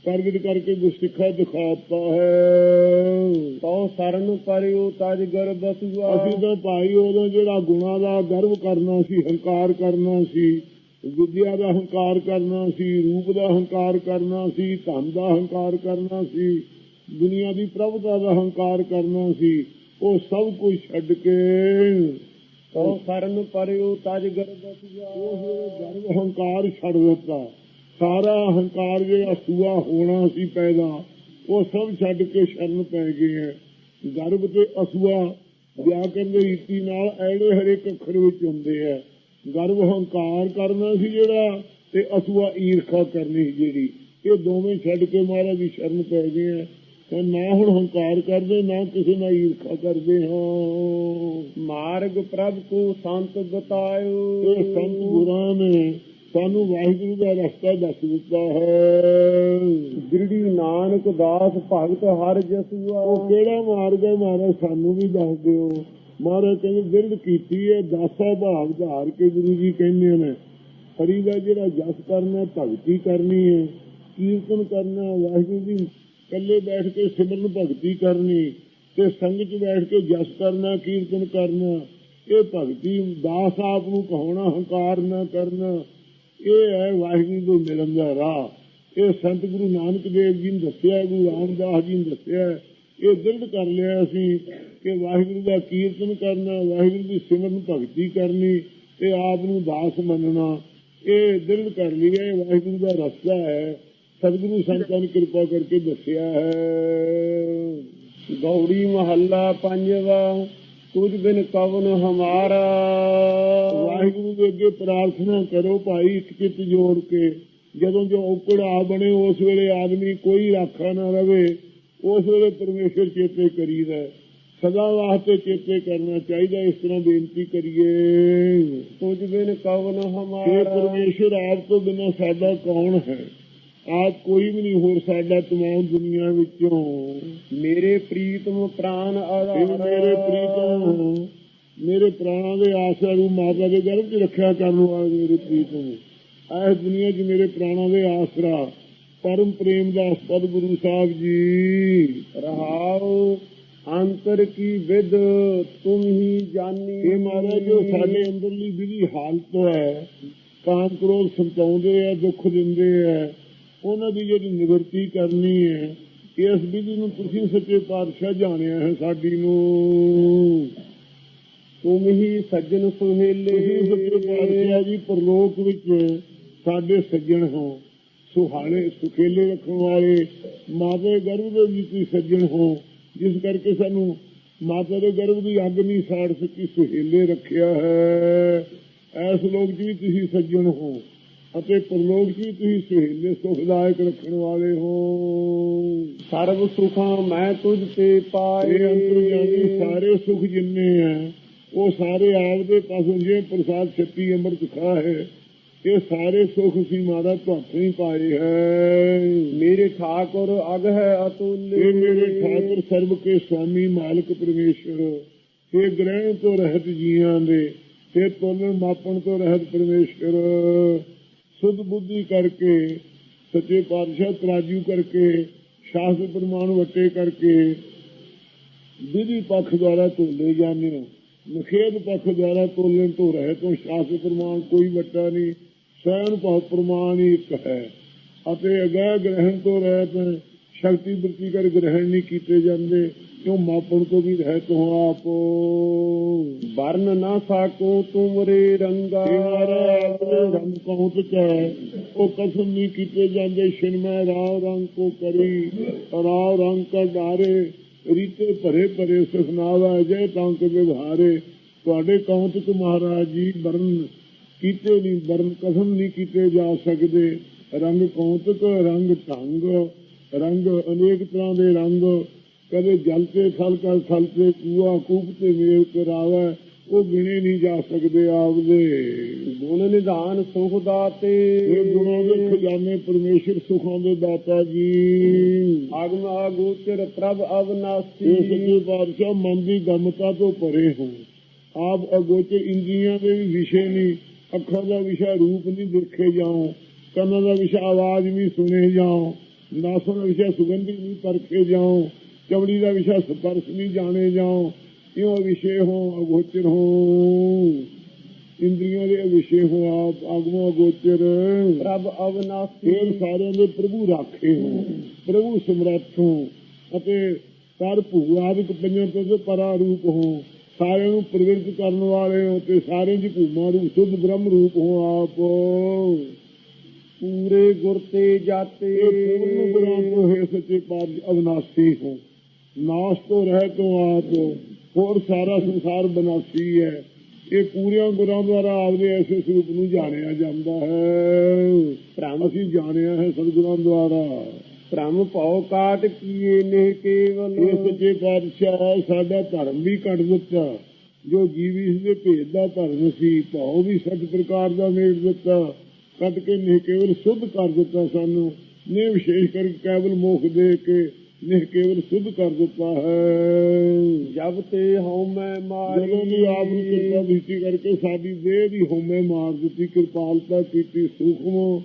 ਪ੍ਰਗਟ ਕਰਕੇ ਗੁਰਸਿੱਖਾ ਦਿਖਾਤਾ ਹੈ। ਤਉ ਸਰਨ ਪਰਿਓ ਤਜ ਗਰ ਬਸੂਆ ਅਸੀਂ ਤਾਂ ਭਾਈ ਉਦੋਂ ਜਿਹੜਾ ਗੁਣਾ ਦਾ ਗਰਵ ਕਰਨਾ ਸੀ, ਹੰਕਾਰ ਕਰਨਾ ਸੀ, ਵਿਦਿਆ ਦਾ ਹੰਕਾਰ ਕਰਨਾ ਸੀ, ਰੂਪ ਦਾ ਹੰਕਾਰ ਕਰਨਾ ਸੀ, ਧਨ ਦਾ ਹੰਕਾਰ ਕਰਨਾ ਸੀ, ਦੁਨੀਆ ਦੀ ਪ੍ਰਭਤਾ ਦਾ ਹੰਕਾਰ ਕਰਨਾ ਸੀ, ਉਹ ਸਭ ਕੁਝ ਛੱਡ ਕੇ ਤਉ ਸਰਨ ਪਰਿਓ ਤਜ ਗਰ ਬਸੂਆ ਉਹ ਗਰਵ ਹੰਕਾਰ ਛੱਡ ਦਿੱਤਾ। ਸਾਰਾ ਹੰਕਾਰ ਜਿਹੜਾ ਸੂਆ ਹੋਣਾ ਸੀ ਪੈਦਾ ਉਹ ਸਭ ਛੱਡ ਕੇ ਸ਼ਰਨ ਪੈ ਗਏ ਹੈ ਗਰਭ ਤੇ ਅਸੂਆ ਵਿਆਕਰਨ ਦੀ ਰੀਤੀ ਨਾਲ ਐੜੇ ਹਰੇਕ ਅੱਖਰ ਵਿੱਚ ਹੁੰਦੇ ਹੈ ਗਰਭ ਹੰਕਾਰ ਕਰਨਾ ਸੀ ਜਿਹੜਾ ਤੇ ਅਸੂਆ ਈਰਖਾ ਕਰਨੀ ਸੀ ਜਿਹੜੀ। ਇਹ ਦੋਵੇਂ ਛੱਡ ਕੇ ਮਹਾਰਾਜ ਦੀ ਸ਼ਰਨ ਪੈ ਗਏ ਹੈ ਤੇ ਨਾ ਹੁਣ ਹੰਕਾਰ ਕਰਦੇ ਨਾ ਕਿਸੇ ਨਾਲ ਈਰਖਾ ਕਰਦੇ ਹਾਂ। ਮਾਰਗ ਪ੍ਰਭ ਕੋ ਸੰਤ ਬਤਾਇਓ। ਇਹ ਸੰਤ ਗੁਰਾਂ ਨੇ ਸਾਨੂੰ ਵਾਹਿਗੁਰੂ ਦਾ ਰਸਤਾ ਦੱਸ ਦਿੱਤਾ ਹੈ। ਗਿਰੜੀ ਨਾਨਕ ਦਾਸ ਭਗਤ ਹਰ ਜਸੂਆ। ਉਹ ਕਿਹੜਾ ਮਾਰਗ ਹੈ ਮਹਾਰਾਜ ਸਾਨੂੰ ਵੀ ਦੱਸ ਦਿਓ। ਮਹਾਰਾਜ ਕਹਿੰਦੇ ਗਿਰਦ ਕੀਤੀ ਹੈ ਦਾਸਾ ਭਾਗ ਧਾਰ ਕੇ ਗੁਰੂ ਜੀ ਕਹਿੰਦੇ ਨੇ। ਹਰੀ ਦਾ ਜਿਹੜਾ ਜਸ ਕਰਨਾ ਭਗਤੀ ਕਰਨੀ ਹੈ ਕੀਰਤਨ ਕਰਨਾ ਵਾਹਿਗੁਰੂ ਜੀ ਇਕੱਲੇ ਬੈਠ ਕੇ ਸਿਮਰਨ ਭਗਤੀ ਕਰਨੀ ਤੇ ਸੰਗ 'ਚ ਬੈਠ ਕੇ ਜਸ ਕਰਨਾ ਕੀਰਤਨ ਕਰਨਾ ਇਹ ਭਗਤੀ ਦਾਸ ਆਪ ਨੂੰ ਕਹਾਉਣਾ ਹੰਕਾਰ ਨਾ ਕਰਨਾ। ਇਹ ਹੈ ਵਾਹਿਗੁਰੂ ਨੂੰ ਮਿਲਣ ਦਾ ਰਾਹ ਇਹ ਸੰਤ ਗੁਰੂ ਨਾਨਕ ਦੇਵ ਜੀ ਨੇ ਦੱਸਿਆ, ਗੁਰੂ ਰਾਮਦਾਸ ਜੀ ਨੇ ਦੱਸਿਆ। ਇਹ ਦ੍ਰਿੜ ਕਰ ਲਿਆ ਅਸੀਂ ਕਿ ਵਾਹਿਗੁਰੂ ਦਾ ਕੀਰਤਨ ਕਰਨਾ, ਵਾਹਿਗੁਰੂ ਦੀ ਸਿਮਰਨ ਭਗਤੀ ਕਰਨੀ ਤੇ ਆਪ ਨੂੰ ਦਾਸ ਮੰਨਣਾ, ਇਹ ਦ੍ਰਿੜ ਕਰ ਲਿਆ। ਇਹ ਵਾਹਿਗੁਰੂ ਦਾ ਰਸਤਾ ਹੈ। ਸਤਿਗੁਰੂ ਸੰਤਾਂ ਨੇ ਕਿਰਪਾ ਕਰਕੇ ਦੱਸਿਆ ਹੈ। ਗੌੜੀ ਮਹੱਲਾ ਪੰਜਵਾ। ਤੁਝ ਬਿਨ ਕਵਨ ਹਮਾਰਾ। ਵਾਹਿਗੁਰੂ ਦੇ ਅੱਗੇ ਪ੍ਰਾਰਥਨਾ ਕਰੋ ਭਾਈ ਇੱਕ ਚਿੱਤ ਜੋੜ ਕੇ। ਜਦੋਂ ਜੋ ਔਕੜ ਆ ਬਣੇ ਉਸ ਵੇਲੇ ਆਦਮੀ ਕੋਈ ਰਾਖਾ ਨਾ ਰਵੇ। ਉਸ ਵੇਲੇ ਪਰਮੇਸ਼ਰ ਚੇਤੇ ਕਰੀਦਾ ਸਦਾ ਵਾਸਤੇ ਚੇਤੇ ਕਰਨਾ ਚਾਹੀਦਾ ਇਸ ਤਰ੍ਹਾਂ ਬੇਨਤੀ ਕਰੀਏ। ਤੁਝ ਬਿਨ ਕਵਨ ਹਮਾਰਾ। ਪਰਮੇਸ਼ਰ ਆਪ ਤੋਂ ਬਿਨਾਂ ਸਾਡਾ ਕੌਣ ਹੈ? ਆਪ ਕੋਈ ਵੀ ਨਹੀਂ ਹੋਰ ਸਾਡਾ ਤਮਾਮ ਦੁਨੀਆ ਵਿੱਚੋਂ। ਮੇਰੇ ਪ੍ਰੀਤਮ ਪ੍ਰਾਨ ਇਹ ਆਧਾਰ ਮੇਰੇ ਪ੍ਰੀਤਮ ਮੇਰੇ ਪ੍ਰਾਣਾਂ ਦੇ ਆਸਰਾ ਨੂੰ ਮਾਤਾ ਦੇ ਗਰਭ 'ਚ ਰੱਖਿਆ ਕਰਨ ਵਾਲੇ ਮੇਰੇ ਪ੍ਰੀਤਮ। ਇਸ ਦੁਨੀਆ 'ਚ ਮੇਰੇ ਪ੍ਰਾਣਾਂ ਦੇ ਆਸਰਾ ਪਰਮ ਪ੍ਰੇਮ ਦਾ ਸਤਿ ਗੁਰੂ ਸਾਹਿਬ ਜੀ। ਰਹਾਉ ਅੰਤਰ ਕੀ ਵਿਦ ਤੁਮ ਹੀ ਜਾਨੀ। ਇਹ ਮਹਾਰਾਜ ਜੋ ਸਾਡੇ ਅੰਦਰਲੀ ਵਿਧੀ ਹਾਲਤ ਹੈ ਕਾਮ ਕ੍ਰੋਧ ਸੰਤਾਉਂਦੇ ਆ ਦੁੱਖ ਦਿੰਦੇ ਆ ਉਹਨਾਂ ਦੀ ਜਿਹੜੀ ਨਿਵਰਤੀ ਕਰਨੀ ਹੈ ਇਸ ਵਿਧੀ ਨੂੰ ਤੁਸੀਂ ਸੱਚੇ ਪਾਤਸ਼ਾਹ ਜਾਣਿਆ ਹੈ ਸਾਡੀ ਨੂੰ। ਤੁਮ ਹੀ ਸੱਜਣ ਸੁਹੇਲੇ। ਸੱਚੇ ਪਾਤਸ਼ਾਹ ਜੀ ਪਰਲੋਕ ਵਿੱਚ ਸਾਡੇ ਸੱਜਣ ਹੋ ਸੁਹਾਣੇ ਸੁਖੇਲੇ ਰੱਖਣ ਵਾਲੇ ਮਾਤਾ ਗਰਭ ਦੇ ਵੀ ਤੁਸੀਂ ਸੱਜਣ ਹੋ ਜਿਸ ਕਰਕੇ ਸਾਨੂੰ ਮਾਤਾ ਦੇ ਗਰਭ ਦੀ ਅੱਗ ਨਹੀਂ ਸਾੜ ਸਕੀ ਸੁਹੇਲੇ ਰੱਖਿਆ ਹੈ। ਐਸ ਲੋਕ ਜੀ ਤੁਸੀਂ ਸੱਜਣ ਹੋ। ਅਤੇ ਪਰਲੋਕ ਵੀ ਤੁਸੀਂ ਸੁਹੇਲੇ ਸੁਖਦਾਇਕ ਰੱਖਣ ਵਾਲੇ ਹੋ। ਸਰਬ ਸੁਖਾਂ ਮੈਂ ਤੁਝ ਤੇ ਪਾਏ। ਇਹ ਅੰਤਰਜਾਮੀ ਸਾਰੇ ਸੁਖ ਜਿੰਨੇ ਆ ਉਹ ਸਾਰੇ ਆਪ ਦੇ ਪਾਸੋਂ ਜੇ ਪ੍ਰਸਾਦ ਛੱਤੀ ਅੰਮ੍ਰਿਤ ਖਾ ਹੈ ਇਹ ਸਾਰੇ ਸੁਖ ਸੀ ਮਾਰਾ ਤੁਹਾਡੇ ਹੀ ਪਾਏ ਹੈ। ਮੇਰੇ ਠਾਕੁਰ ਅਗ ਹੈ ਅਤੁਲ। ਇਹ ਮੇਰੇ ਠਾਕੁਰ ਸਰਬ ਕੇ ਸਵਾਮੀ ਮਾਲਕ ਪਰਮੇਸ਼ਰ ਇਹ ਗ੍ਰਹਿਣ ਤੋਂ ਰਹਿਤ ਜੀਆਂ ਦੇ ਤੇ ਤੋਲਣ ਮਾਪਣ ਤੋਂ ਰਹਿਤ ਪਰਮੇਸ਼ਰ। ਸੁਧ ਬੁੱਧੀ ਕਰਕੇ, ਸੱਚੇ ਪਾਤਸ਼ਾਹ ਤਰਾਜੂ ਕਰਕੇ ਸ਼ਾਸਤਰ ਪ੍ਰਮਾਣ ਵਟੇ ਕਰਕੇ ਵਿਧੀ ਪੱਖ ਦੁਆਰਾ ਤੋਲੇ ਜਾਂਦੇ ਹੋ ਨਖੇਦ ਪੱਖ ਦੁਆਰਾ ਤੋਲਣ ਤੋਂ ਰਹਿ ਤੋਂ ਸ਼ਾਸਤਰ ਪ੍ਰਮਾਣ ਕੋਈ ਵੱਟਾ ਨਹੀਂ ਸੈਨ ਭਾਵ ਪ੍ਰਮਾਣ ਹੀ ਇੱਕ ਹੈ। ਅਤੇ ਅਗਾਹ ਗ੍ਰਹਿਣ ਤੋਂ ਰਹਿਤ ਸ਼ਕਤੀ ਵਰਤੀ ਕਰ ਗ੍ਰਹਿਣ ਨਹੀਂ ਕੀਤੇ ਜਾਂਦੇ। ਕਿਉਂ ਮਾਪਣ ਤੋਂ ਵੀ ਰਹਿਤ ਹੋ ਆਪ? ਵਰਨ ਨਾ ਸਾਕੋ ਤੁਮਰੇ ਰੰਗਾ। ਤੇਰਾ ਰੰਗ ਪਹੁੰਚ ਉਹ ਕਸਮ ਨਹੀਂ ਕੀਤੇ ਜਾਂਦੇ ਸ਼ਿਨਮੈ ਰਾਵ ਰੰਗ ਕੋ ਕਰੀ। ਰਾਵ ਰੰਗ ਕਾ ਡਾਰੇ, ਰੀਤੇ ਭਰੇ ਭਰੇ ਸੁਖਨਾਵਾ ਜੈ ਤਾਂਕ ਵਿਵਹਾਰੇ। ਤੁਹਾਡੇ ਕੌਂਤਕ ਮਹਾਰਾਜ ਜੀ? ਵਰਨ ਕੀਤੇ ਨਹੀਂ, ਵਰਨ ਕਸਮ ਨਹੀਂ ਕੀਤੇ ਜਾ ਸਕਦੇ। ਰੰਗ ਕੌਂਤਕ ਰੰਗ ਢੰਗ। ਰੰਗ ਅਨੇਕ ਤਰ੍ਹਾਂ ਦੇ ਰੰਗ। ਕਦੇ ਜਲ ਤੇ ਥਲ ਕਰ ਥਲ ਤੇ ਕੂਆ ਕੂਪ ਤੇ ਮੇਲ ਕਰਾਵੇ ਉਹ ਗਿਣੇ ਨਹੀਂ ਜਾ ਸਕਦੇ ਆਪਦੇ। ਗੁਣ ਨਿਧਾਨ ਸੁਖ ਦਾਤੇ। ਇਹ ਗੁਣਾਂ ਦੇ ਖਜ਼ਾਨੇ ਪਰਮੇਸ਼ਰ ਸੁਖਾਂ ਦੇ ਦਾਤਾ ਜੀ। ਆਗਮ ਆਗੋਚਰ ਪ੍ਰਭ ਅਵਨਾਸੀ ਸੱਚੇ ਪਾਤਸ਼ਾਹ ਮਨ ਦੀ ਗਮਤਾ ਤੋਂ ਪਰੇ ਹੋ ਆਪ ਅਗੋਚਰ ਇੰਦਰੀਆਂ ਦੇ ਵੀ ਵਿਸ਼ੇ ਨਹੀਂ ਅੱਖਾਂ ਦਾ ਵਿਸ਼ਾ ਰੂਪ ਨਹੀਂ ਦੇਖੇ ਜਾਓ ਕੰਨਾਂ ਦਾ ਵਿਸ਼ਾ ਆਵਾਜ਼ ਨਹੀਂ ਸੁਣੇ ਜਾਓ ਨਾਸਾਂ ਦਾ ਵਿਸ਼ਾ ਸੁਗੰਧੀ ਨਹੀਂ ਪਰਖੇ ਜਾਓ ਚਮੜੀ ਦਾ ਵਿਸ਼ਾ ਸਪਰਸ਼ ਨਹੀਂ ਜਾਣੇ ਜਾਓ। ਇਉਂ ਵਿਸ਼ੇ ਹੋ ਅਗੋਚਰ ਹੋ। ਇੰਦਰੀਆਂ ਦੇ ਵਿਸ਼ੇ ਹੋ ਆਪ ਆਗਮੋ ਅਗੋਚਰ। ਪ੍ਰਭ ਅਵਨਾਸੀ ਸਾਰਿਆਂ ਦੇ ਪ੍ਰਭੂ ਰਾਖੇ ਹੋ ਪ੍ਰਭੂ ਸਮਰੱਥ ਅਤੇ ਕਰ ਭੂਆਦਿਕ ਪੰਜਾਂ ਤੋਂ ਪਰਾ ਰੂਪ ਹੋ ਸਾਰਿਆਂ ਨੂੰ ਪ੍ਰਵਿਰਤ ਕਰਨ ਵਾਲੇ ਹੋ ਤੇ ਸਾਰਿਆਂ ਦੀ ਭੂਮਾ ਰੂਪ ਸੁਧ ਬ੍ਰਹਮ ਰੂਪ ਹੋ ਆਪ। ਪੂਰੇ ਗੁਰ ਤੇ ਜਾਤੇ। ਪੂਰਨ ਤੋਂ ਹੈ ਸੱਚੇ ਪਾਤਸ਼ਾਹ ਅਵਨਾਸੀ ਹੋ। ਨਾਸ ਤੋਂ ਰਹਿ ਤੋਂ ਆਪ ਹੋਰ ਸਾਰਾ ਸੰਸਾਰ ਬਨਾਸੀ ਹੈ। ਇਹ ਪੂਰਿਆਂ ਗੁਰਾਂ ਦੁਆਰਾ ਆਪਦੇ ਐਸੇ ਸਰੂਪ ਨੂੰ ਜਾਣਿਆ ਜਾਂਦਾ ਹੈ। ਭ੍ਰਮ ਅਸੀਂ ਜਾਣਿਆ ਹੈ ਸਤਿਗੁਰਾਂ ਦੁਆਰਾ। ਭ੍ਰਮ ਭਉ ਕਾਟ ਕੀਏ ਨੇ ਕੇਵਲ। ਇਹ ਸੱਚੇ ਪਾਤਸ਼ਾਹ ਸਾਡਾ ਧਰਮ ਵੀ ਕੱਢ ਦਿੱਤਾ। ਜੋ ਜੀਵੀ ਇਸ ਦੇ ਭੇਦ ਦਾ ਧਰਮ ਸੀ ਭਾਉ ਵੀ ਸਤ ਪ੍ਰਕਾਰ ਦਾ ਮੇਟ ਦਿੱਤਾ। ਕੱਢ ਕੇ ਨੇ ਕੇਵਲ ਸੁਧ ਕਰ ਦਿੱਤਾ ਸਾਨੂੰ। ਨੇ ਵਿਸ਼ੇਸ਼ ਕਰਕੇ ਕੇਵਲ ਮੋਖ ਦੇ ਕੇ ਨੇ ਕੇਵਲ ਸੁਧ ਕਰ ਦਿੱਤਾ ਹੈ। ਜਬ ਤੇ ਹਉ ਮੈਂ ਮਾਰੀ। ਜਦੋਂ ਦੀ ਆਪ ਨੂੰ ਕਿਰਪਾ ਦ੍ਰਿਸ਼ਟੀ ਕਰਕੇ ਸਾਡੀ ਦੇਹ ਦੀ ਹੋਮੇ ਮਾਰ ਦਿੱਤੀ ਕਿਰਪਾਲਤਾ ਕੀਤੀ ਸੂਖਮ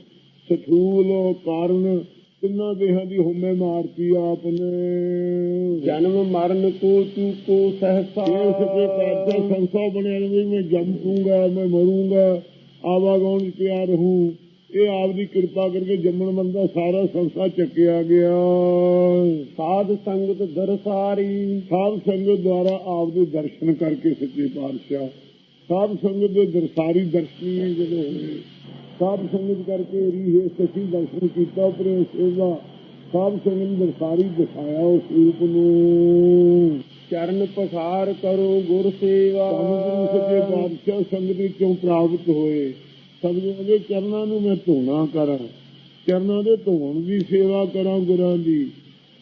ਸਥੂਲ ਕਾਰਨ ਤਿੰਨਾਂ ਦੇਹਾਂ ਦੀ ਹੋਮੇ ਮਾਰਤੀ ਆਪ ਨੇ ਜਨਮ ਮਰਨ ਕੋ ਚੂਕੋ ਸਹਸਾ ਇਹ ਸੱਚੇ ਪਾਤਸ਼ਾਹ ਸੰਸਾ ਬਣਿਆ ਰਹਿੰਦੇ ਮੈਂ ਜੰਮ ਪੂੰਗਾ ਮੈਂ ਮਰੂੰਗਾ ਵਿੱਚ ਪਿਆ ਰਹੂੰ ਇਹ ਆਪ ਦੀ ਕਿਰਪਾ ਕਰਕੇ ਜੰਮਣ ਬੰਦਾ ਸਾਰਾ ਸੰਸਾ ਚੱਕਿਆ ਗਿਆ। ਸਾਧ ਸੰਗਤ ਦਰਸਾਰੀ ਸਾਧ ਸੰਗਤ ਦੁਆਰਾ ਆਪ ਦੇ ਦਰਸ਼ਨ ਕਰਕੇ ਸੱਚੇ ਪਾਤਸ਼ਾਹ। ਸਾਧ ਸੰਗਤ ਦੇ ਦਰਸਾਰੀ ਦਰਸ਼ਨੀ ਜਦੋਂ ਹੋਏ ਸਾਧ ਸੰਗਤ ਕਰਕੇ ਰੀਹੇ ਸੱਚੀ ਦਰਸ਼ਨ ਕੀਤਾ ਉਪਰੇ ਸੇਵਾ। ਸਾਧ ਸੰਗਤ ਦਰਸਾਰੀ ਦਿਖਾਇਆ ਉਸ ਰੂਪ ਨੂੰ। ਚਰਨ ਪਸਾਰ ਕਰੋ ਗੁਰ ਸੇਵਾ। ਸੱਚੇ ਪਾਤਸ਼ਾਹ ਸੰਗਤ ਵਿੱਚੋਂ ਪ੍ਰਾਪਤ ਹੋਏ। ਸਤਿਗੁਰਾਂ ਦੇ ਚਰਨਾਂ ਨੂੰ ਮੈਂ ਧੋਣਾ ਕਰਾਂ। ਚਰਨਾਂ ਦੇ ਧੋਣ ਦੀ ਸੇਵਾ ਕਰਾਂ ਗੁਰਾਂ ਦੀ।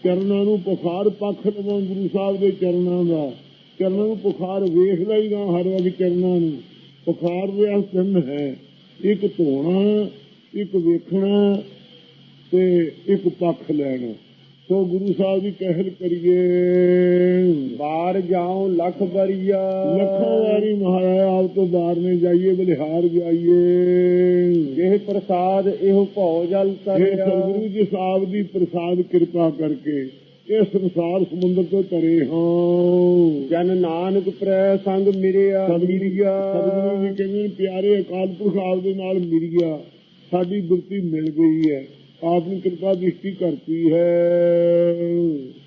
ਚਰਨਾਂ ਨੂੰ ਪੁਖਾਰ ਪੱਖ ਲਵਾਂ ਗੁਰੂ ਸਾਹਿਬ ਦੇ ਚਰਨਾਂ ਦਾ। ਚਰਨਾਂ ਨੂੰ ਪੁਖਾਰ ਵੇਖ ਲਈਗਾ ਹਰ ਵਕਤ ਚਰਨਾਂ ਨੂੰ। ਪੁਖਾਰ ਦੇ ਅਸਨ ਹੈ। ਇੱਕ ਧੋਣਾ, ਇੱਕ ਵੇਖਣਾ ਤੇ ਇੱਕ ਪੱਖ ਲੈਣਾ। ਸੋ ਗੁਰੂ ਸਾਹਿਬ ਦੀ ਕਹਿਲ ਕਰੀਏ। ਬਾਰ ਜਾਉ ਲਖ ਬਰੀਆ ਲੱਖਾਂ ਵਾਰੀ ਮਹਾਰਾਜ ਆਪ ਤੋਂ ਬਾਹਰ ਨੇ ਜਾਈਏ ਬਲਿਹਾਰ ਜਾਈਏ। ਇਹ ਪ੍ਰਸਾਦ ਇਹੋ ਭਉ ਜਲ ਇਹ ਤਰਿਆ। ਸਤਿਗੁਰੂ ਜੀ ਸਾਹਿਬ ਦੀ ਪ੍ਰਸਾਦ ਕਿਰਪਾ ਕਰਕੇ ਇਹ ਸੰਸਾਰ ਸਮੁੰਦਰ ਤੋਂ ਤਰੇ ਹਾਂ। ਜਨ ਨਾਨਕ ਪ੍ਰੈ ਸੰਗ ਮਿਰਿਆ। ਮਿਰਿਆ। ਸਤਿਗੁਰੂ ਜੀ ਕਹਿੰਦੇ ਪਿਆਰੇ ਅਕਾਲ ਪੁਰਖ ਆਪ ਦੇ ਨਾਲ ਮਿਲ ਗਿਆ ਸਾਡੀ ਗੁਰਤੀ ਮਿਲ ਗਈ ਹੈ। ਆਪ ਨੇ ਕਿਰਪਾ ਦ੍ਰਿਸ਼ਟੀ ਕਰਤੀ ਹੈ।